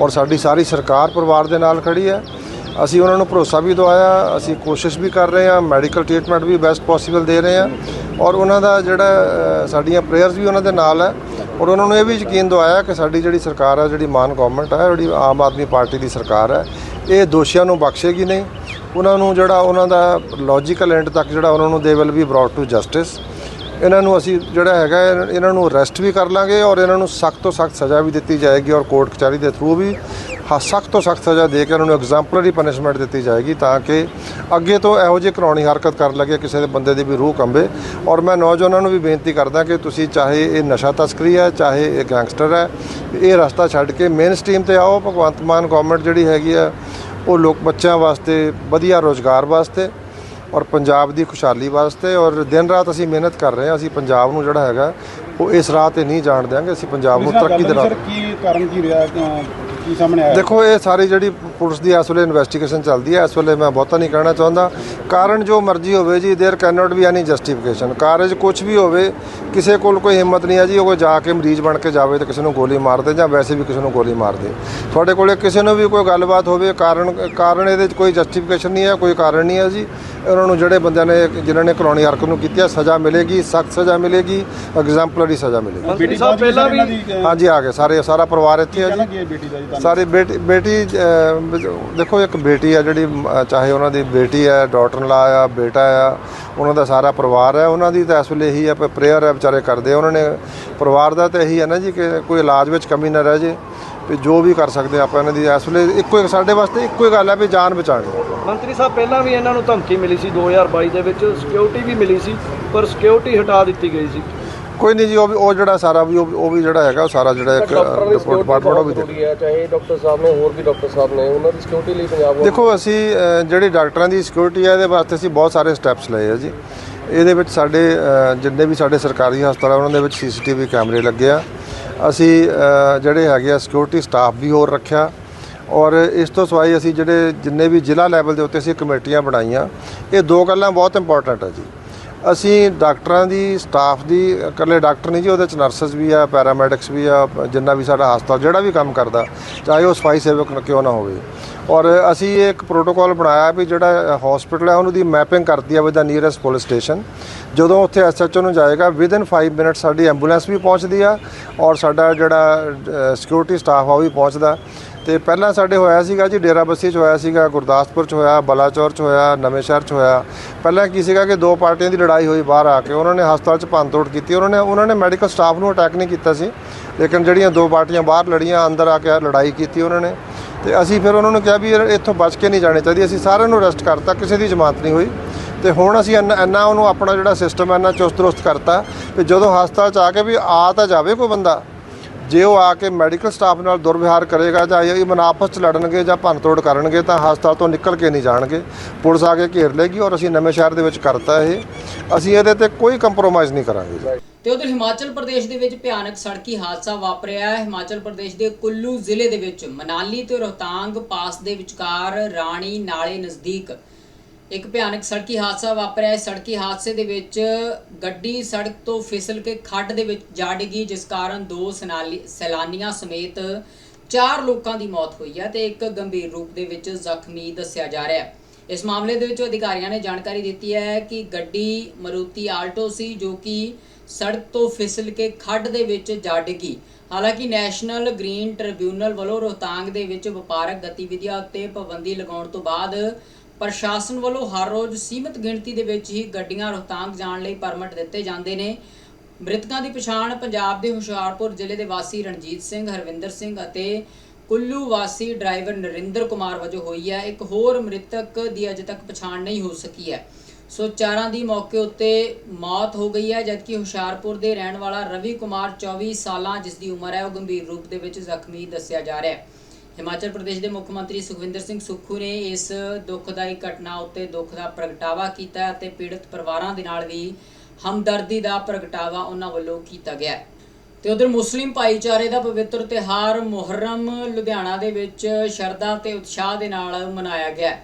Speaker 7: ਔਰ ਸਾਡੀ ਸਾਰੀ ਸਰਕਾਰ ਪਰਿਵਾਰ ਦੇ ਨਾਲ ਖੜੀ ਹੈ ਅਸੀਂ ਉਹਨਾਂ ਨੂੰ ਭਰੋਸਾ ਵੀ ਦਵਾਇਆ, ਅਸੀਂ ਕੋਸ਼ਿਸ਼ ਵੀ ਕਰ ਰਹੇ ਹਾਂ ਮੈਡੀਕਲ ਟ੍ਰੀਟਮੈਂਟ ਵੀ ਬੈਸਟ ਪੋਸੀਬਲ ਦੇ ਰਹੇ ਹਾਂ ਔਰ ਉਹਨਾਂ ਦਾ ਜਿਹੜਾ ਸਾਡੀਆਂ ਪ੍ਰੇਅਰਸ ਵੀ ਉਹਨਾਂ ਦੇ ਨਾਲ ਹੈ ਔਰ ਉਹਨਾਂ ਨੂੰ ਇਹ ਵੀ ਯਕੀਨ ਦਵਾਇਆ ਕਿ ਸਾਡੀ ਜਿਹੜੀ ਸਰਕਾਰ ਹੈ, ਜਿਹੜੀ ਮਾਨ ਗਵਰਨਮੈਂਟ ਹੈ, ਜਿਹੜੀ ਆਮ ਆਦਮੀ ਪਾਰਟੀ ਦੀ ਸਰਕਾਰ ਹੈ, ਇਹ ਦੋਸ਼ੀਆਂ ਨੂੰ ਬਖਸ਼ੇਗੀ ਨਹੀਂ। ਉਹਨਾਂ ਨੂੰ ਜਿਹੜਾ ਉਹਨਾਂ ਦਾ ਲੌਜੀਕਲ ਐਂਡ ਤੱਕ ਜਿਹੜਾ ਉਹਨਾਂ ਨੂੰ they will be brought to justice ਇਹਨਾਂ ਨੂੰ ਅਸੀਂ ਜਿਹੜਾ ਹੈਗਾ, ਇਹਨਾਂ ਨੂੰ ਅਰੈਸਟ ਵੀ ਕਰ ਲਾਂਗੇ ਔਰ ਇਹਨਾਂ ਨੂੰ ਸਖਤ ਤੋਂ ਸਖਤ ਸਜ਼ਾ ਵੀ ਦਿੱਤੀ ਜਾਏਗੀ ਔਰ ਕੋਰਟ ਕਚਹਿਰੀ ਦੇ ਥਰੂ ਵੀ। ਸਖਤ ਤੋਂ ਸਖਤ ਸਜ਼ਾ ਦੇ ਕੇ ਇਹਨਾਂ ਨੂੰ ਐਗਜ਼ਾਮਪਲਰੀ ਪਨਿਸ਼ਮੈਂਟ ਦਿੱਤੀ ਜਾਏਗੀ ਤਾਂ ਕਿ ਅੱਗੇ ਤੋਂ ਇਹੋ ਜਿਹੀ ਘਿਨੌਣੀ ਹਰਕਤ ਕਰਨ ਲੱਗੇ ਕਿਸੇ ਦੇ ਬੰਦੇ ਦੀ ਵੀ ਰੂਹ ਕੰਬੇ। ਔਰ ਮੈਂ ਨੌਜਵਾਨਾਂ ਨੂੰ ਵੀ ਬੇਨਤੀ ਕਰਦਾ ਕਿ ਤੁਸੀਂ ਚਾਹੇ ਇਹ ਨਸ਼ਾ ਤਸਕਰੀ ਹੈ ਚਾਹੇ ਇਹ ਗੈਂਗਸਟਰ ਹੈ ਇਹ ਰਸਤਾ ਛੱਡ ਕੇ ਮੇਨ ਸਟ੍ਰੀਮ ਤੇ ਆਓ। ਭਗਵੰਤ ਮਾਨ ਗਵਰਨਮੈਂਟ ਜਿਹੜੀ ਹੈਗੀ ਆ ਉਹ ਲੋਕ ਬੱਚਿਆਂ ਵਾਸਤੇ ਵਧੀਆ ਰੋਜ਼ਗਾਰ ਵਾਸਤੇ ਔਰ ਪੰਜਾਬ ਦੀ ਖੁਸ਼ਹਾਲੀ ਵਾਸਤੇ। ਔਰ ਦਿਨ ਰਾਤ ਅਸੀਂ ਮਿਹਨਤ ਕਰ ਰਹੇ ਹਾਂ ਅਸੀਂ ਪੰਜਾਬ ਨੂੰ ਜਿਹੜਾ ਹੈਗਾ ਉਹ ਇਸ ਰਾਹ ਤੇ ਨਹੀਂ ਜਾਣ ਦਿਆਂਗੇ। ਅਸੀਂ ਪੰਜਾਬ ਨੂੰ ਤਰੱਕੀ ਦੇ ਰਾਹ
Speaker 5: ਕੀ ਕਾਰਨ ਕੀ ਰਿਹਾ? ਕੀ ਸਾਹਮਣੇ ਆਇਆ
Speaker 7: ਦੇਖੋ ਇਹ ਸਾਰੀ ਜਿਹੜੀ ਪੁਲਿਸ ਦੀ ਇਸ ਵੇਲੇ ਇਨਵੈਸਟੀਗੇਸ਼ਨ ਚੱਲਦੀ ਹੈ ਇਸ ਵੇਲੇ ਮੈਂ ਬਹੁਤਾ ਨਹੀਂ ਕਹਿਣਾ ਚਾਹੁੰਦਾ ਕਾਰਨ ਜੋ ਮਰਜ਼ੀ ਹੋਵੇ ਜੀ there can not be any justification ਕਾਰਜ ਕੁਝ ਵੀ ਹੋਵੇ ਕਿਸੇ ਕੋਲ ਕੋਈ ਹਿੰਮਤ ਨਹੀਂ ਹੈ ਜੀ ਉਹ ਕੋਈ ਜਾ ਕੇ ਮਰੀਜ਼ ਬਣ ਕੇ ਜਾਵੇ ਤੇ ਕਿਸੇ ਨੂੰ ਗੋਲੀ ਮਾਰ ਦੇ ਜਾਂ ਵੈਸੇ ਵੀ ਕਿਸੇ ਨੂੰ ਗੋਲੀ ਮਾਰ ਦੇ ਤੁਹਾਡੇ ਕੋਲੇ ਕਿਸੇ ਨੂੰ ਵੀ ਕੋਈ ਗੱਲਬਾਤ ਹੋਵੇ ਕਾਰਨ ਕਾਰਨ ਇਹਦੇ 'ਚ ਕੋਈ ਜਸਟੀਫਿਕੇਸ਼ਨ ਨਹੀਂ ਹੈ ਕੋਈ ਕਾਰਨ ਨਹੀਂ ਹੈ ਜੀ ਉਹਨਾਂ ਨੂੰ ਜਿਹੜੇ ਬੰਦਿਆਂ ਨੇ ਜਿਨ੍ਹਾਂ ਨੇ ਕਲੋਨੀ ਹਰਕਤ ਨੂੰ ਕੀਤੀ ਹੈ ਸਜ਼ਾ ਮਿਲੇਗੀ ਸਖਤ ਸਜ਼ਾ ਮਿਲੇਗੀ ਐਗਜ਼ਾਮਪਲਰੀ ਸਜ਼ਾ ਮਿਲੇਗੀ।
Speaker 5: ਬੇਟੀ ਸਾਹਿਬ ਪਹਿਲਾਂ ਵੀ
Speaker 7: ਹਾਂਜੀ ਆ ਗਏ ਸਾਰੇ ਸਾਰਾ ਪਰਿਵਾਰ ਇੱਥੇ ਹੈ ਜੀ ਸਾਰੀ ਬੇਟੀ ਬੇਟੀ ਦੇਖੋ ਇੱਕ ਬੇਟੀ ਆ ਜਿਹੜੀ ਚਾਹੇ ਉਹਨਾਂ ਦੀ ਬੇਟੀ ਹੈ ਡਾਟਰ ਲਾ ਆ ਬੇਟਾ ਆ ਉਹਨਾਂ ਦਾ ਸਾਰਾ ਪਰਿਵਾਰ ਹੈ ਉਹਨਾਂ ਦੀ ਤਾਂ ਇਸ ਵੇਲੇ ਇਹੀ ਹੈ ਪ੍ਰੇਅਰ ਹੈ ਵਿਚਾਰੇ ਕਰਦੇ ਆ। ਉਹਨਾਂ ਨੇ ਪਰਿਵਾਰ ਦਾ ਤਾਂ ਇਹੀ ਹੈ ਨਾ ਜੀ ਕਿ ਕੋਈ ਇਲਾਜ ਵਿੱਚ ਕਮੀ ਨਾ ਰਹਿ ਜੇ। ਵੀ ਜੋ ਵੀ ਕਰ ਸਕਦੇ ਆਪਾਂ ਇਹਨਾਂ ਦੀ ਇਸ ਵੇਲੇ ਇੱਕੋ ਇੱਕ ਸਾਡੇ ਵਾਸਤੇ ਇੱਕੋ ਹੀ ਗੱਲ ਹੈ ਵੀ ਜਾਨ ਬਚਾਉਣੀ।
Speaker 8: ਮੰਤਰੀ ਸਾਹਿਬ ਪਹਿਲਾਂ ਵੀ ਇਹਨਾਂ ਨੂੰ ਧਮਕੀ ਮਿਲੀ ਸੀ 2022 ਦੇ ਵਿੱਚ ਸਿਕਿਉਰਿਟੀ ਵੀ ਮਿਲੀ ਸੀ ਪਰ ਸਿਕਿਉਰਿਟੀ ਹਟਾ ਦਿੱਤੀ ਗਈ ਸੀ।
Speaker 7: ਕੋਈ ਨਹੀਂ ਜੀ ਉਹ ਵੀ ਉਹ ਜਿਹੜਾ ਸਾਰਾ ਵੀ ਉਹ ਉਹ ਵੀ ਜਿਹੜਾ ਹੈਗਾ ਉਹ ਸਾਰਾ ਜਿਹੜਾ ਇੱਕ ਡਿਪਾਰਟਮੈਂਟ ਉਹ ਵੀ ਦੇ
Speaker 9: ਹੈ ਚਾਹੇ ਡਾਕਟਰ ਸਾਹਿਬ ਨੇ ਹੋਰ ਵੀ ਡਾਕਟਰ ਸਾਹਿਬ ਨੇ ਉਹਨਾਂ ਦੀ ਸਿਕਿਉਰਿਟੀ ਲਈ ਪੰਜਾਬ
Speaker 7: ਦੇਖੋ ਅਸੀਂ ਅ, ਜਿਹੜੀ ਡਾਕਟਰਾਂ ਦੀ ਸਿਕਿਉਰਿਟੀ ਹੈ ਇਹਦੇ ਵਾਸਤੇ ਅਸੀਂ ਬਹੁਤ ਸਾਰੇ ਸਟੈਪਸ ਲਏ ਆ ਜੀ। ਇਹਦੇ ਵਿੱਚ ਸਾਡੇ ਅ, ਜਿੰਨੇ ਵੀ ਸਾਡੇ ਸਰਕਾਰੀ ਹਸਪਤਾਲ ਆ ਉਹਨਾਂ ਦੇ ਵਿੱਚ ਸੀਸੀਟੀਵੀ ਕੈਮਰੇ ਲੱਗੇ ਆ। ਅਸੀਂ ਜਿਹੜੇ ਹੈਗੇ ਆ ਸਿਕਿਉਰਿਟੀ ਸਟਾਫ ਵੀ ਹੋਰ ਰੱਖਿਆ। ਔਰ ਇਸ ਤੋਂ ਸਿਵਾਏ ਅਸੀਂ ਜਿਹੜੇ ਜਿੰਨੇ ਵੀ ਜ਼ਿਲ੍ਹਾ ਲੈਵਲ ਦੇ ਉੱਤੇ ਅਸੀਂ ਕਮੇਟੀਆਂ ਬਣਾਈਆਂ, ਇਹ ਦੋ ਗੱਲਾਂ ਬਹੁਤ ਇੰਪੋਰਟੈਂਟ ਹੈ ਜੀ। ਅਸੀਂ ਡਾਕਟਰਾਂ ਦੀ, ਸਟਾਫ ਦੀ, ਇਕੱਲੇ ਡਾਕਟਰ ਨਹੀਂ ਜੀ, ਉਹਦੇ ਚ ਨਰਸਸ ਵੀ ਆ ਪੈਰਾਮੈਡਿਕਸ ਵੀ ਆ, ਜਿੰਨਾ ਵੀ ਸਾਡਾ ਹਸਪਤਾਲ, ਜਿਹੜਾ ਵੀ ਕੰਮ ਕਰਦਾ, ਚਾਹੇ ਉਹ ਸਫ਼ਾਈ ਸੇਵਕ ਨ- ਕਿਉਂ ਨਾ ਹੋਵੇ। ਔਰ ਅਸੀਂ ਇਹ ਇੱਕ ਪ੍ਰੋਟੋਕਾਲ ਬਣਾਇਆ ਵੀ ਜਿਹੜਾ ਹਸਪੀਟਲ ਹੈ, ਉਹਨੂੰ ਦੀ ਮੈਪਿੰਗ ਕਰਦੀ ਆ with the nearest police station ਜਦੋਂ ਉੱਥੇ ਐਸਐਚਓ ਨੂੰ ਜਾਏਗਾ ਵਿਦਨ 5 ਮਿੰਟ ਸਾਡੀ ਐਂਬੂਲੈਂਸ ਵੀ ਪਹੁੰਚਦੀ ਆ, ਔਰ ਸਾਡਾ ਜਿਹੜਾ ਸਿਕਿਉਰਿਟੀ ਸਟਾਫ ਆ, ਉਹ ਵੀ ਪਹੁੰਚਦਾ। ਤੇ ਪਹਿਲਾਂ ਸਾਡੇ ਹੋਇਆ ਸੀਗਾ ਜੀ, ਡੇਰਾ ਬੱਸੀ ਚ ਹੋਇਆ ਸੀਗਾ, ਗੁਰਦਾਸਪੁਰ ਚ ਹੋਇਆ, ਬਲਾਚੌਰ ਚ ਹੋਇਆ, ਨਵੇਂ ਸ਼ਹਿਰ ਚ ਹੋਇਆ। ਪਹਿਲਾਂ ਕੀ ਸੀਗਾ ਕਿ ਦੋ ਪਾਰਟੀਆਂ ਦੀ ਲੜਾਈ ਹੋਈ ਬਾਹਰ ਆ ਕੇ, ਉਹਨਾਂ ਨੇ ਹਸਪਤਾਲ ਚ ਭੰਨਤੋੜ ਕੀਤੀ। ਉਹਨਾਂ ਨੇ ਉਹਨਾਂ ਨੇ ਮੈਡੀਕਲ ਸਟਾਫ ਨੂੰ ਅਟੈਕ ਨਹੀਂ ਕੀਤਾ ਸੀ, ਲੇਕਿਨ ਜਿਹੜੀਆਂ ਦੋ ਪਾਰਟੀਆਂ ਬਾਹਰ ਲੜੀਆਂ, ਅੰਦਰ ਆ ਕੇ ਲੜਾਈ ਕੀਤੀ ਉਹਨਾਂ ਨੇ। ਤੇ ਅਸੀਂ ਫਿਰ ਉਹਨਾਂ ਨੂੰ ਕਿਹਾ ਵੀ ਇੱਥੋਂ ਬਚ ਕੇ ਨਹੀਂ ਜਾਣੇ ਚਾਹੀਦੇ, ਅਸੀਂ ਸਾਰਿਆਂ ਨੂੰ ਅਰੈਸਟ ਕਰਤਾ, ਕਿਸੇ ਦੀ ਜ਼ਮਾਨਤ ਨਹੀਂ ਹੋਈ। ਤੇ ਹੁਣ ਅਸੀਂ ਇੰਨਾ ਇੰਨਾ ਉਹਨੂੰ ਆਪਣਾ ਜਿਹੜਾ ਸਿਸਟਮ ਹੈ, ਇੰਨਾ ਚੁਸਤ ਦਰੁਸਤ ਕਰਤਾ ਕਿ ਜਦੋਂ ਹਸਪਤਾਲ ਚ ਆ ਕੇ ਵੀ ਆ ਤਾਂ ਜਾਵੇ ਕੋਈ ਬੰਦਾ ਜੇ ਉਹ ਆ ਕੇ ਮੈਡੀਕਲ ਸਟਾਫ ਨਾਲ ਦੁਰਵਿਹਾਰ ਕਰੇਗਾ ਜਾਂ ਇਹ ਆਪਸ ਚ ਲੜਨਗੇ ਜਾਂ ਭੰਨਤੋੜ ਕਰਨਗੇ ਤਾਂ ਹਸਪਤਾਲ ਤੋਂ ਨਿਕਲ ਕੇ ਨਹੀਂ ਜਾਣਗੇ। ਪੁਲਿਸ ਆ ਕੇ ਘੇਰ ਲੇਗੀ ਔਰ ਅਸੀਂ ਨਵੇਂ ਸ਼ਹਿਰ ਦੇ ਵਿੱਚ ਕਰਤਾ ਇਹ। ਅਸੀਂ ਇਹਦੇ ਤੇ ਕੋਈ ਕੰਪਰੋਮਾਈਜ਼ ਨਹੀਂ ਕਰਾਂਗੇ।
Speaker 1: ਤੇ ਉਧਰ ਹਿਮਾਚਲ ਪ੍ਰਦੇਸ਼ ਦੇ ਵਿੱਚ ਭਿਆਨਕ ਸੜਕੀ ਹਾਦਸਾ ਵਾਪਰਿਆ ਹੈ। ਹਿਮਾਚਲ ਪ੍ਰਦੇਸ਼ ਦੇ ਕੁੱਲੂ ਜ਼ਿਲ੍ਹੇ ਦੇ ਵਿੱਚ ਮਨਾਲੀ ਤੇ ਰੋਹਤਾਂਗ ਪਾਸ ਦੇ ਵਿਚਕਾਰ ਰਾਣੀ ਨਾਲੇ ਨਜ਼ਦੀਕ ਇੱਕ ਭਿਆਨਕ ਸੜਕੀ ਹਾਦਸਾ ਵਾਪਰਿਆ। ਹੈ ਸੜਕੀ ਹਾਦਸੇ ਦੇ ਵਿੱਚ ਗੱਡੀ ਸੜਕ ਤੋਂ ਫਿਸਲ ਕੇ ਖੱਡ ਦੇ ਵਿੱਚ ਜਾ ਡਿੱਗੀ, ਜਿਸ ਕਾਰਨ ਦੋ ਸੈਲਾਨੀ- ਸੈਲਾਨੀਆਂ ਸਮੇਤ ਚਾਰ ਲੋਕਾਂ ਦੀ ਮੌਤ ਹੋਈ ਹੈ ਤੇ ਇੱਕ ਗੰਭੀਰ ਰੂਪ ਦੇ ਵਿੱਚ ਜ਼ਖਮੀ ਦੱਸਿਆ ਜਾ ਰਿਹਾ ਹੈ। ਇਸ ਮਾਮਲੇ ਦੇ ਵਿੱਚ ਅਧਿਕਾਰੀਆਂ ਨੇ ਜਾਣਕਾਰੀ ਦਿੱਤੀ ਹੈ ਕਿ ਗੱਡੀ ਮਰੂਤੀ ਆਲਟੋ ਸੀ, ਜੋ ਕਿ ਸੜਕ ਤੋਂ ਫਿਸਲ ਕੇ ਖੱਡ ਦੇ ਵਿੱਚ ਜਾ ਡਿੱਗੀ। ਹਾਲਾਂਕਿ ਨੈਸ਼ਨਲ ਗ੍ਰੀਨ ਟ੍ਰਿਬਿਊਨਲ ਵੱਲੋਂ ਰੋਹਤਾਂਗ ਦੇ ਵਿੱਚ ਵਪਾਰਕ ਗਤੀਵਿਧੀਆਂ ਉੱਤੇ ਪਾਬੰਦੀ ਲਗਾਉਣ ਤੋਂ ਬਾਅਦ ਪ੍ਰਸ਼ਾਸਨ ਵੱਲੋਂ ਹਰ ਰੋਜ਼ ਸੀਮਿਤ ਗਿਣਤੀ ਦੇ ਵਿੱਚ ਹੀ ਗੱਡੀਆਂ ਰੋਹਤਾਂਗ ਜਾਣ ਲਈ ਪਰਮਿਟ ਦਿੱਤੇ ਜਾਂਦੇ ਨੇ। ਮ੍ਰਿਤਕਾਂ ਦੀ ਪਛਾਣ ਪੰਜਾਬ ਦੇ ਹੁਸ਼ਿਆਰਪੁਰ ਜ਼ਿਲ੍ਹੇ ਦੇ ਵਾਸੀ ਰਣਜੀਤ ਸਿੰਘ, ਹਰਵਿੰਦਰ ਸਿੰਘ ਅਤੇ ਕੁੱਲੂ ਵਾਸੀ ਡਰਾਈਵਰ ਨਰਿੰਦਰ ਕੁਮਾਰ ਵਜੋਂ ਹੋਈ ਹੈ। ਇੱਕ ਹੋਰ ਮ੍ਰਿਤਕ ਦੀ ਅਜੇ ਤੱਕ ਪਛਾਣ ਨਹੀਂ ਹੋ ਸਕੀ ਹੈ। ਸੋ ਚਾਰਾਂ ਦੀ ਮੌਕੇ ਉੱਤੇ ਮੌਤ ਹੋ ਗਈ ਹੈ, ਜਦਕਿ ਹੁਸ਼ਿਆਰਪੁਰ ਦੇ ਰਹਿਣ ਵਾਲਾ ਰਵੀ ਕੁਮਾਰ 24 ਸਾਲਾਂ ਜਿਸ ਦੀ ਉਮਰ ਹੈ, ਉਹ ਗੰਭੀਰ ਰੂਪ ਦੇ ਵਿੱਚ ਜ਼ਖਮੀ ਦੱਸਿਆ ਜਾ ਰਿਹਾ ਹੈ। ਹਿਮਾਚਲ ਪ੍ਰਦੇਸ਼ ਦੇ ਮੁੱਖ ਮੰਤਰੀ ਸੁਖਵਿੰਦਰ ਸਿੰਘ ਸੁੱਖੂ ਨੇ ਇਸ ਦੁਖਦਾਈ ਘਟਨਾ ਉੱਤੇ ਦੁੱਖ ਦਾ ਪ੍ਰਗਟਾਵਾ ਕੀਤਾ ਅਤੇ ਪੀੜਤ ਪਰਿਵਾਰਾਂ ਦੇ ਨਾਲ ਵੀ ਹਮਦਰਦੀ ਦਾ ਪ੍ਰਗਟਾਵਾ ਉਹਨਾਂ ਵੱਲੋਂ ਕੀਤਾ ਗਿਆ ਹੈ। ਤੇ ਉਧਰ ਮੁਸਲਿਮ ਭਾਈਚਾਰੇ ਦਾ ਪਵਿੱਤਰ ਤਿਹਾਰ ਮੁਹਰਮ ਲੁਧਿਆਣਾ ਦੇ ਵਿੱਚ ਸ਼ਰਧਾ ਤੇ ਉਤਸ਼ਾਹ ਦੇ ਨਾਲ ਮਨਾਇਆ ਗਿਆ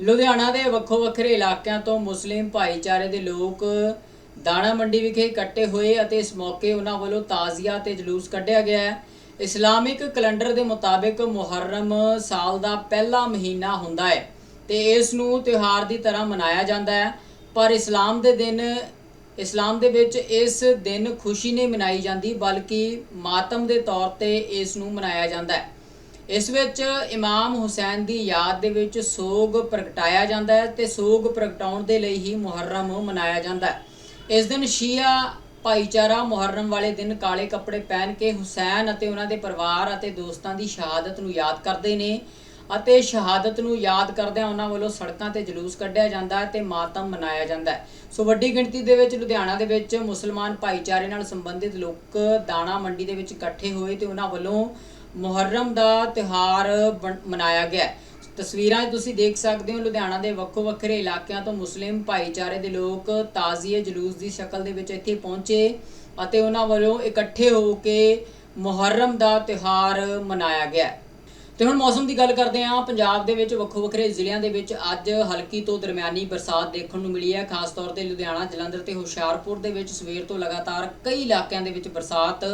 Speaker 1: ਲੁਧਿਆਣਾ ਦੇ ਵੱਖੋ ਵੱਖਰੇ ਇਲਾਕਿਆਂ ਤੋਂ ਮੁਸਲਿਮ ਭਾਈਚਾਰੇ ਦੇ ਲੋਕ ਦਾਣਾ ਮੰਡੀ ਵਿਖੇ ਇਕੱਠੇ ਹੋਏ ਅਤੇ ਇਸ ਮੌਕੇ ਉਹਨਾਂ ਵੱਲੋਂ ਤਾਜ਼ੀਆ ਤੇ ਜਲੂਸ ਕੱਢਿਆ ਗਿਆ ਇਸਲਾਮਿਕ ਕੈਲੰਡਰ ਦੇ ਮੁਤਾਬਿਕ ਮੁਹਰਮ ਸਾਲ ਦਾ ਪਹਿਲਾ ਮਹੀਨਾ ਹੁੰਦਾ ਹੈ ਤੇ ਇਸ ਨੂੰ ਤਿਉਹਾਰ ਦੀ ਤਰ੍ਹਾਂ ਮਨਾਇਆ ਜਾਂਦਾ ਹੈ। ਪਰ ਇਸਲਾਮ ਦੇ ਦਿਨ, ਇਸਲਾਮ ਦੇ ਵਿੱਚ ਇਸ ਦਿਨ ਖੁਸ਼ੀ ਨਹੀਂ ਮਨਾਈ ਜਾਂਦੀ, ਬਲਕਿ ਮਾਤਮ ਦੇ ਤੌਰ ਤੇ ਇਸ ਨੂੰ ਮਨਾਇਆ ਜਾਂਦਾ ਹੈ। ਇਸ ਵਿੱਚ ਇਮਾਮ ਹੁਸੈਨ ਦੀ ਯਾਦ ਦੇ ਵਿੱਚ ਸੋਗ ਪ੍ਰਗਟਾਇਆ ਜਾਂਦਾ ਹੈ ਤੇ ਸੋਗ ਪ੍ਰਗਟਾਉਣ ਦੇ ਲਈ ਹੀ ਮੁਹਰਮ ਮਨਾਇਆ ਜਾਂਦਾ ਹੈ। ਇਸ ਦਿਨ ਸ਼ੀਆ ਭਾਈਚਾਰਾ ਮੁਹਰਰਮ ਵਾਲੇ ਦਿਨ ਕਾਲੇ ਕੱਪੜੇ ਪਹਿਨ ਕੇ ਹੁਸੈਨ ਅਤੇ ਉਹਨਾਂ ਦੇ ਪਰਿਵਾਰ ਅਤੇ ਦੋਸਤਾਂ ਦੀ ਸ਼ਹਾਦਤ ਨੂੰ ਯਾਦ ਕਰਦੇ ਨੇ ਅਤੇ ਸ਼ਹਾਦਤ ਨੂੰ ਯਾਦ ਕਰਦਿਆਂ ਉਹਨਾਂ ਵੱਲੋਂ ਸੜਕਾਂ ਤੇ ਜਲੂਸ ਕੱਢਿਆ ਜਾਂਦਾ ਹੈ ਤੇ ਮਾਤਮ ਮਨਾਇਆ ਜਾਂਦਾ ਹੈ। ਸੋ ਵੱਡੀ ਗਿਣਤੀ ਦੇ ਵਿੱਚ ਲੁਧਿਆਣਾ ਦੇ ਵਿੱਚ ਮੁਸਲਮਾਨ ਭਾਈਚਾਰੇ ਨਾਲ ਸੰਬੰਧਿਤ ਲੋਕ ਦਾਣਾ ਮੰਡੀ ਦੇ ਵਿੱਚ ਇਕੱਠੇ ਹੋਏ ਤੇ ਉਹਨਾਂ ਵੱਲੋਂ ਮੁਹਰਰਮ ਦਾ ਤਿਉਹਾਰ ਬਣ- ਮਨਾਇਆ ਗਿਆ ਤਸਵੀਰਾਂ ਤੁਸੀਂ ਦੇਖ ਸਕਦੇ ਹੋ, ਲੁਧਿਆਣਾ ਦੇ ਵੱਖੋ ਵੱਖਰੇ ਇਲਾਕਿਆਂ ਤੋਂ ਮੁਸਲਿਮ ਭਾਈਚਾਰੇ ਦੇ ਲੋਕ ਤਾਜ਼ੀਏ ਜਲੂਸ ਦੀ ਸ਼ਕਲ ਦੇ ਵਿੱਚ ਇੱਥੇ ਪਹੁੰਚੇ ਅਤੇ ਉਹਨਾਂ ਵੱਲੋਂ ਇਕੱਠੇ ਹੋ ਕੇ ਮੁਹਰਮ ਦਾ ਤਿਉਹਾਰ ਮਨਾਇਆ ਗਿਆ। ਤੇ ਹੁਣ ਮੌਸਮ ਦੀ ਗੱਲ ਕਰਦੇ ਹਾਂ, ਪੰਜਾਬ ਦੇ ਵਿੱਚ ਵੱਖੋ ਵੱਖਰੇ ਜ਼ਿਲ੍ਹਿਆਂ ਦੇ ਵਿੱਚ ਅੱਜ ਹਲਕੀ ਤੋਂ ਦਰਮਿਆਨੀ ਬਰਸਾਤ ਦੇਖਣ ਨੂੰ ਮਿਲੀ ਹੈ। ਖਾਸ ਤੌਰ ਤੇ ਲੁਧਿਆਣਾ, ਜਲੰਧਰ ਤੇ ਹੁਸ਼ਿਆਰਪੁਰ ਦੇ ਵਿੱਚ ਸਵੇਰ ਤੋਂ ਲਗਾਤਾਰ ਕਈ ਇਲਾਕਿਆਂ ਦੇ ਵਿੱਚ ਬਰਸਾਤ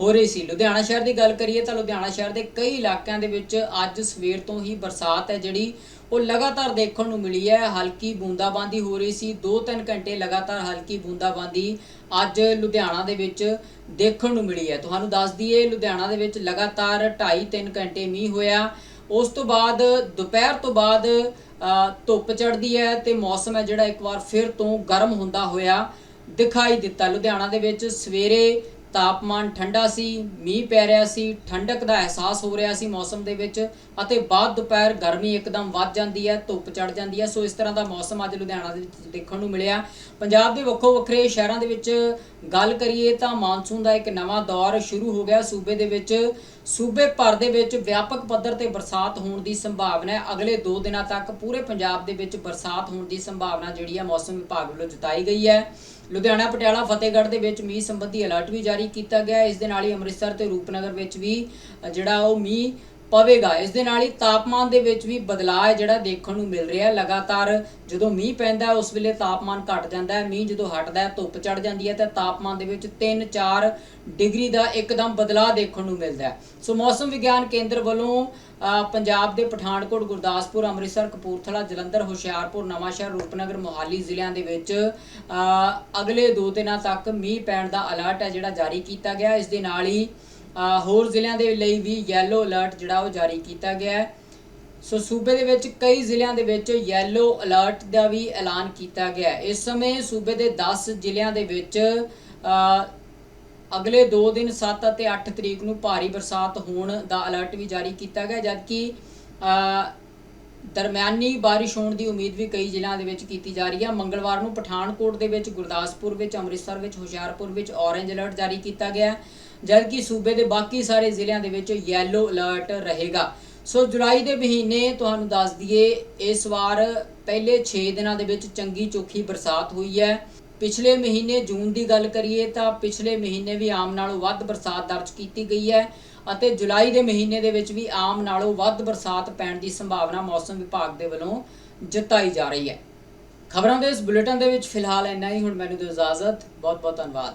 Speaker 1: ਹੋ ਰਹੀ ਸੀ। ਲੁਧਿਆਣਾ ਸ਼ਹਿਰ ਦੀ ਗੱਲ ਕਰੀਏ ਤਾਂ ਲੁਧਿਆਣਾ ਸ਼ਹਿਰ ਦੇ ਕਈ ਇਲਾਕਿਆਂ ਦੇ ਵਿੱਚ ਅੱਜ ਸਵੇਰ ਤੋਂ ਹੀ ਬਰਸਾਤ ਹੈ, ਜਿਹੜੀ ਉਹ ਲਗਾਤਾਰ ਦੇਖਣ ਨੂੰ ਮਿਲੀ ਹੈ। ਹਲਕੀ ਬੂੰਦਾਬਾਂਦੀ ਹੋ ਰਹੀ ਸੀ। 2-3 ਘੰਟੇ ਲਗਾਤਾਰ ਹਲਕੀ ਬੂੰਦਾਬਾਂਦੀ ਅੱਜ ਲੁਧਿਆਣਾ ਦੇ ਵਿੱਚ ਦੇਖਣ ਨੂੰ ਮਿਲੀ ਹੈ। ਤੁਹਾਨੂੰ ਦੱਸ ਦਈਏ, ਲੁਧਿਆਣਾ ਦੇ ਵਿੱਚ ਲਗਾਤਾਰ 2.5-3 ਘੰਟੇ ਮੀਂਹ ਹੋਇਆ। ਉਸ ਤੋਂ ਬਾਅਦ, ਦੁਪਹਿਰ ਤੋਂ ਬਾਅਦ ਧੁੱਪ ਚੜ੍ਹਦੀ ਹੈ ਤੇ ਮੌਸਮ ਹੈ ਜਿਹੜਾ ਇੱਕ ਵਾਰ ਫਿਰ ਤੋਂ ਗਰਮ ਹੁੰਦਾ ਹੋਇਆ ਦਿਖਾਈ ਦਿੱਤਾ। ਲੁਧਿਆਣਾ ਦੇ ਵਿੱਚ ਸਵੇਰੇ ਤਾਪਮਾਨ ਠੰਡਾ ਸੀ, ਮੀਂਹ ਪੈ ਰਿਹਾ ਸੀ, ਠੰਡਕ ਦਾ ਅਹਿਸਾਸ ਹੋ ਰਿਹਾ ਸੀ ਮੌਸਮ ਦੇ ਵਿੱਚ ਅਤੇ ਬਾਅਦ ਦੁਪਹਿਰ ਗਰਮੀ ਇੱਕਦਮ ਵੱਧ ਜਾਂਦੀ ਹੈ, ਧੁੱਪ ਚੜ ਜਾਂਦੀ ਹੈ। ਸੋ ਇਸ ਤਰ੍ਹਾਂ ਦਾ ਮੌਸਮ ਅੱਜ ਲੁਧਿਆਣਾ ਦੇ ਵਿੱਚ ਦੇਖਣ ਨੂੰ ਮਿਲਿਆ। ਪੰਜਾਬ ਦੇ ਵੱਖੋ ਵੱਖਰੇ ਸ਼ਹਿਰਾਂ ਦੇ ਵਿੱਚ ਗੱਲ ਕਰੀਏ ਤਾਂ ਮਾਨਸੂਨ ਦਾ ਇੱਕ ਨਵਾਂ ਦੌਰ ਸ਼ੁਰੂ ਹੋ ਗਿਆ। ਸੂਬੇ ਦੇ ਵਿੱਚ, ਸੂਬੇ ਭਰ ਦੇ ਵਿੱਚ ਵਿਆਪਕ ਪੱਧਰ ਤੇ ਬਰਸਾਤ ਹੋਣ ਦੀ ਸੰਭਾਵਨਾ ਹੈ। ਅਗਲੇ 2 ਦਿਨਾਂ ਤੱਕ ਪੂਰੇ ਪੰਜਾਬ ਦੇ ਵਿੱਚ ਬਰਸਾਤ ਹੋਣ ਦੀ ਸੰਭਾਵਨਾ ਜਿਹੜੀ ਹੈ ਮੌਸਮ ਵਿਭਾਗ ਵੱਲੋਂ ਜਤਾਈ ਗਈ ਹੈ। ਲੁਧਿਆਣਾ ਪਟਿਆਲਾ ਫਤਿਹਗੜ੍ਹ ਦੇ ਵਿੱਚ ਮੀਂਹ ਸੰਬੰਧੀ ਅਲਰਟ ਵੀ ਜਾਰੀ ਕੀਤਾ ਗਿਆ ਹੈ। ਇਸ ਦੇ ਨਾਲ ਹੀ ਅੰਮ੍ਰਿਤਸਰ ਤੇ ਰੂਪਨਗਰ ਵਿੱਚ ਵੀ ਜਿਹੜਾ ਉਹ ਮੀਂਹ ਪਵੇਗਾ। ਇਸ ਦੇ ਨਾਲ ਹੀ ਤਾਪਮਾਨ ਦੇ ਵਿੱਚ ਵੀ ਬਦਲਾਅ ਹੈ ਜਿਹੜਾ ਦੇਖਣ ਨੂੰ ਮਿਲ ਰਿਹਾ ਹੈ। ਲਗਾਤਾਰ ਜਦੋਂ ਮੀਂਹ ਪੈਂਦਾ ਉਸ ਵੇਲੇ ਤਾਪਮਾਨ ਘਟ ਜਾਂਦਾ ਹੈ। ਮੀਂਹ ਜਦੋਂ ਹਟਦਾ ਹੈ, ਧੁੱਪ ਚੜ ਜਾਂਦੀ ਹੈ ਤਾਂ ਤਾਪਮਾਨ ਦੇ ਵਿੱਚ 3-4 ਡਿਗਰੀ ਦਾ ਇੱਕਦਮ ਬਦਲਾਅ ਦੇਖਣ ਨੂੰ ਮਿਲਦਾ ਹੈ। ਸੋ ਮੌਸਮ ਵਿਗਿਆਨ ਕੇਂਦਰ ਵੱਲੋਂ ਪੰਜਾਬ ਦੇ ਪਠਾਨਕੋਟ, ਗੁਰਦਾਸਪੁਰ, ਅੰਮ੍ਰਿਤਸਰ, ਕਪੂਰਥਲਾ, ਜਲੰਧਰ, ਹੁਸ਼ਿਆਰਪੁਰ, ਨਵਾਂਸ਼ਹਿਰ, ਰੂਪਨਗਰ, ਮੋਹਾਲੀ ਜ਼ਿਲ੍ਹਿਆਂ ਦੇ ਵਿੱਚ ਅਗਲੇ 2 ਦਿਨਾਂ ਤੱਕ ਮੀਂਹ ਪੈਣ ਦਾ ਅਲਰਟ ਹੈ ਜਿਹੜਾ ਜਾਰੀ ਕੀਤਾ ਗਿਆ ਇਸ ਦੇ ਨਾਲ ਹੀ ਹੋਰ ਜ਼ਿਲ੍ਹਿਆਂ ਦੇ ਲਈ ਵੀ ਯੈਲੋ ਅਲਰਟ ਜਿਹੜਾ ਉਹ ਜਾਰੀ ਕੀਤਾ ਗਿਆ ਹੈ। ਸੋ ਸੂਬੇ ਦੇ ਵਿੱਚ ਕਈ ਜ਼ਿਲ੍ਹਿਆਂ ਦੇ ਵਿੱਚ ਯੈਲੋ ਅਲਰਟ ਦਾ ਵੀ ਐਲਾਨ ਕੀਤਾ ਗਿਆ ਹੈ। ਇਸ ਸਮੇਂ ਸੂਬੇ ਦੇ 10 ਜ਼ਿਲ੍ਹਿਆਂ ਦੇ ਵਿੱਚ ਅਗਲੇ 2 ਦਿਨ 7 ਅਤੇ 8 ਤਰੀਕ ਨੂੰ ਭਾਰੀ ਬਰਸਾਤ ਹੋਣ ਦਾ ਅਲਰਟ ਵੀ ਜਾਰੀ ਕੀਤਾ ਗਿਆ, ਜਦਕਿ ਦਰਮਿਆਨੀ ਬਾਰਿਸ਼ ਹੋਣ ਦੀ ਉਮੀਦ ਵੀ ਕਈ ਜ਼ਿਲ੍ਹਿਆਂ ਦੇ ਵਿੱਚ ਕੀਤੀ ਜਾ ਰਹੀ ਹੈ। ਮੰਗਲਵਾਰ ਨੂੰ ਪਠਾਨਕੋਟ ਦੇ ਵਿੱਚ, ਗੁਰਦਾਸਪੁਰ ਵਿੱਚ, ਅੰਮ੍ਰਿਤਸਰ ਵਿੱਚ, ਹੁਸ਼ਿਆਰਪੁਰ ਵਿੱਚ ਔਰੇਂਜ ਅਲਰਟ ਜਾਰੀ ਕੀਤਾ ਗਿਆ ਹੈ। ਜਦਕਿ ਸੂਬੇ ਦੇ ਬਾਕੀ ਸਾਰੇ ਜ਼ਿਲ੍ਹਿਆਂ ਦੇ ਵਿੱਚ ਯੈਲੋ ਅਲਰਟ ਰਹੇਗਾ। ਸੋ ਜੁਲਾਈ ਦੇ ਮਹੀਨੇ ਤੁਹਾਨੂੰ ਦੱਸ ਦਈਏ, ਇਸ ਵਾਰ ਪਹਿਲੇ 6 ਦਿਨਾਂ ਦੇ ਵਿੱਚ ਚੰਗੀ ਚੋਖੀ ਬਰਸਾਤ ਹੋਈ ਹੈ। ਪਿਛਲੇ ਮਹੀਨੇ ਜੂਨ ਦੀ ਗੱਲ ਕਰੀਏ ਤਾਂ ਪਿਛਲੇ ਮਹੀਨੇ ਵੀ ਆਮ ਨਾਲੋਂ ਵੱਧ ਬਰਸਾਤ ਦਰਜ ਕੀਤੀ ਗਈ ਹੈ ਅਤੇ ਜੁਲਾਈ ਦੇ ਮਹੀਨੇ ਦੇ ਵਿੱਚ ਵੀ ਆਮ ਨਾਲੋਂ ਵੱਧ ਬਰਸਾਤ ਪੈਣ ਦੀ ਸੰਭਾਵਨਾ ਮੌਸਮ ਵਿਭਾਗ ਦੇ ਵੱਲੋਂ ਜਤਾਈ ਜਾ ਰਹੀ ਹੈ। ਖਬਰਾਂ ਦੇ ਇਸ ਬੁਲੇਟਿਨ ਦੇ ਵਿੱਚ ਫਿਲਹਾਲ ਇੰਨਾ ਹੀ। ਹੁਣ ਮੈਨੂੰ ਦਿਓ ਇਜਾਜ਼ਤ। ਬਹੁਤ ਬਹੁਤ ਧੰਨਵਾਦ।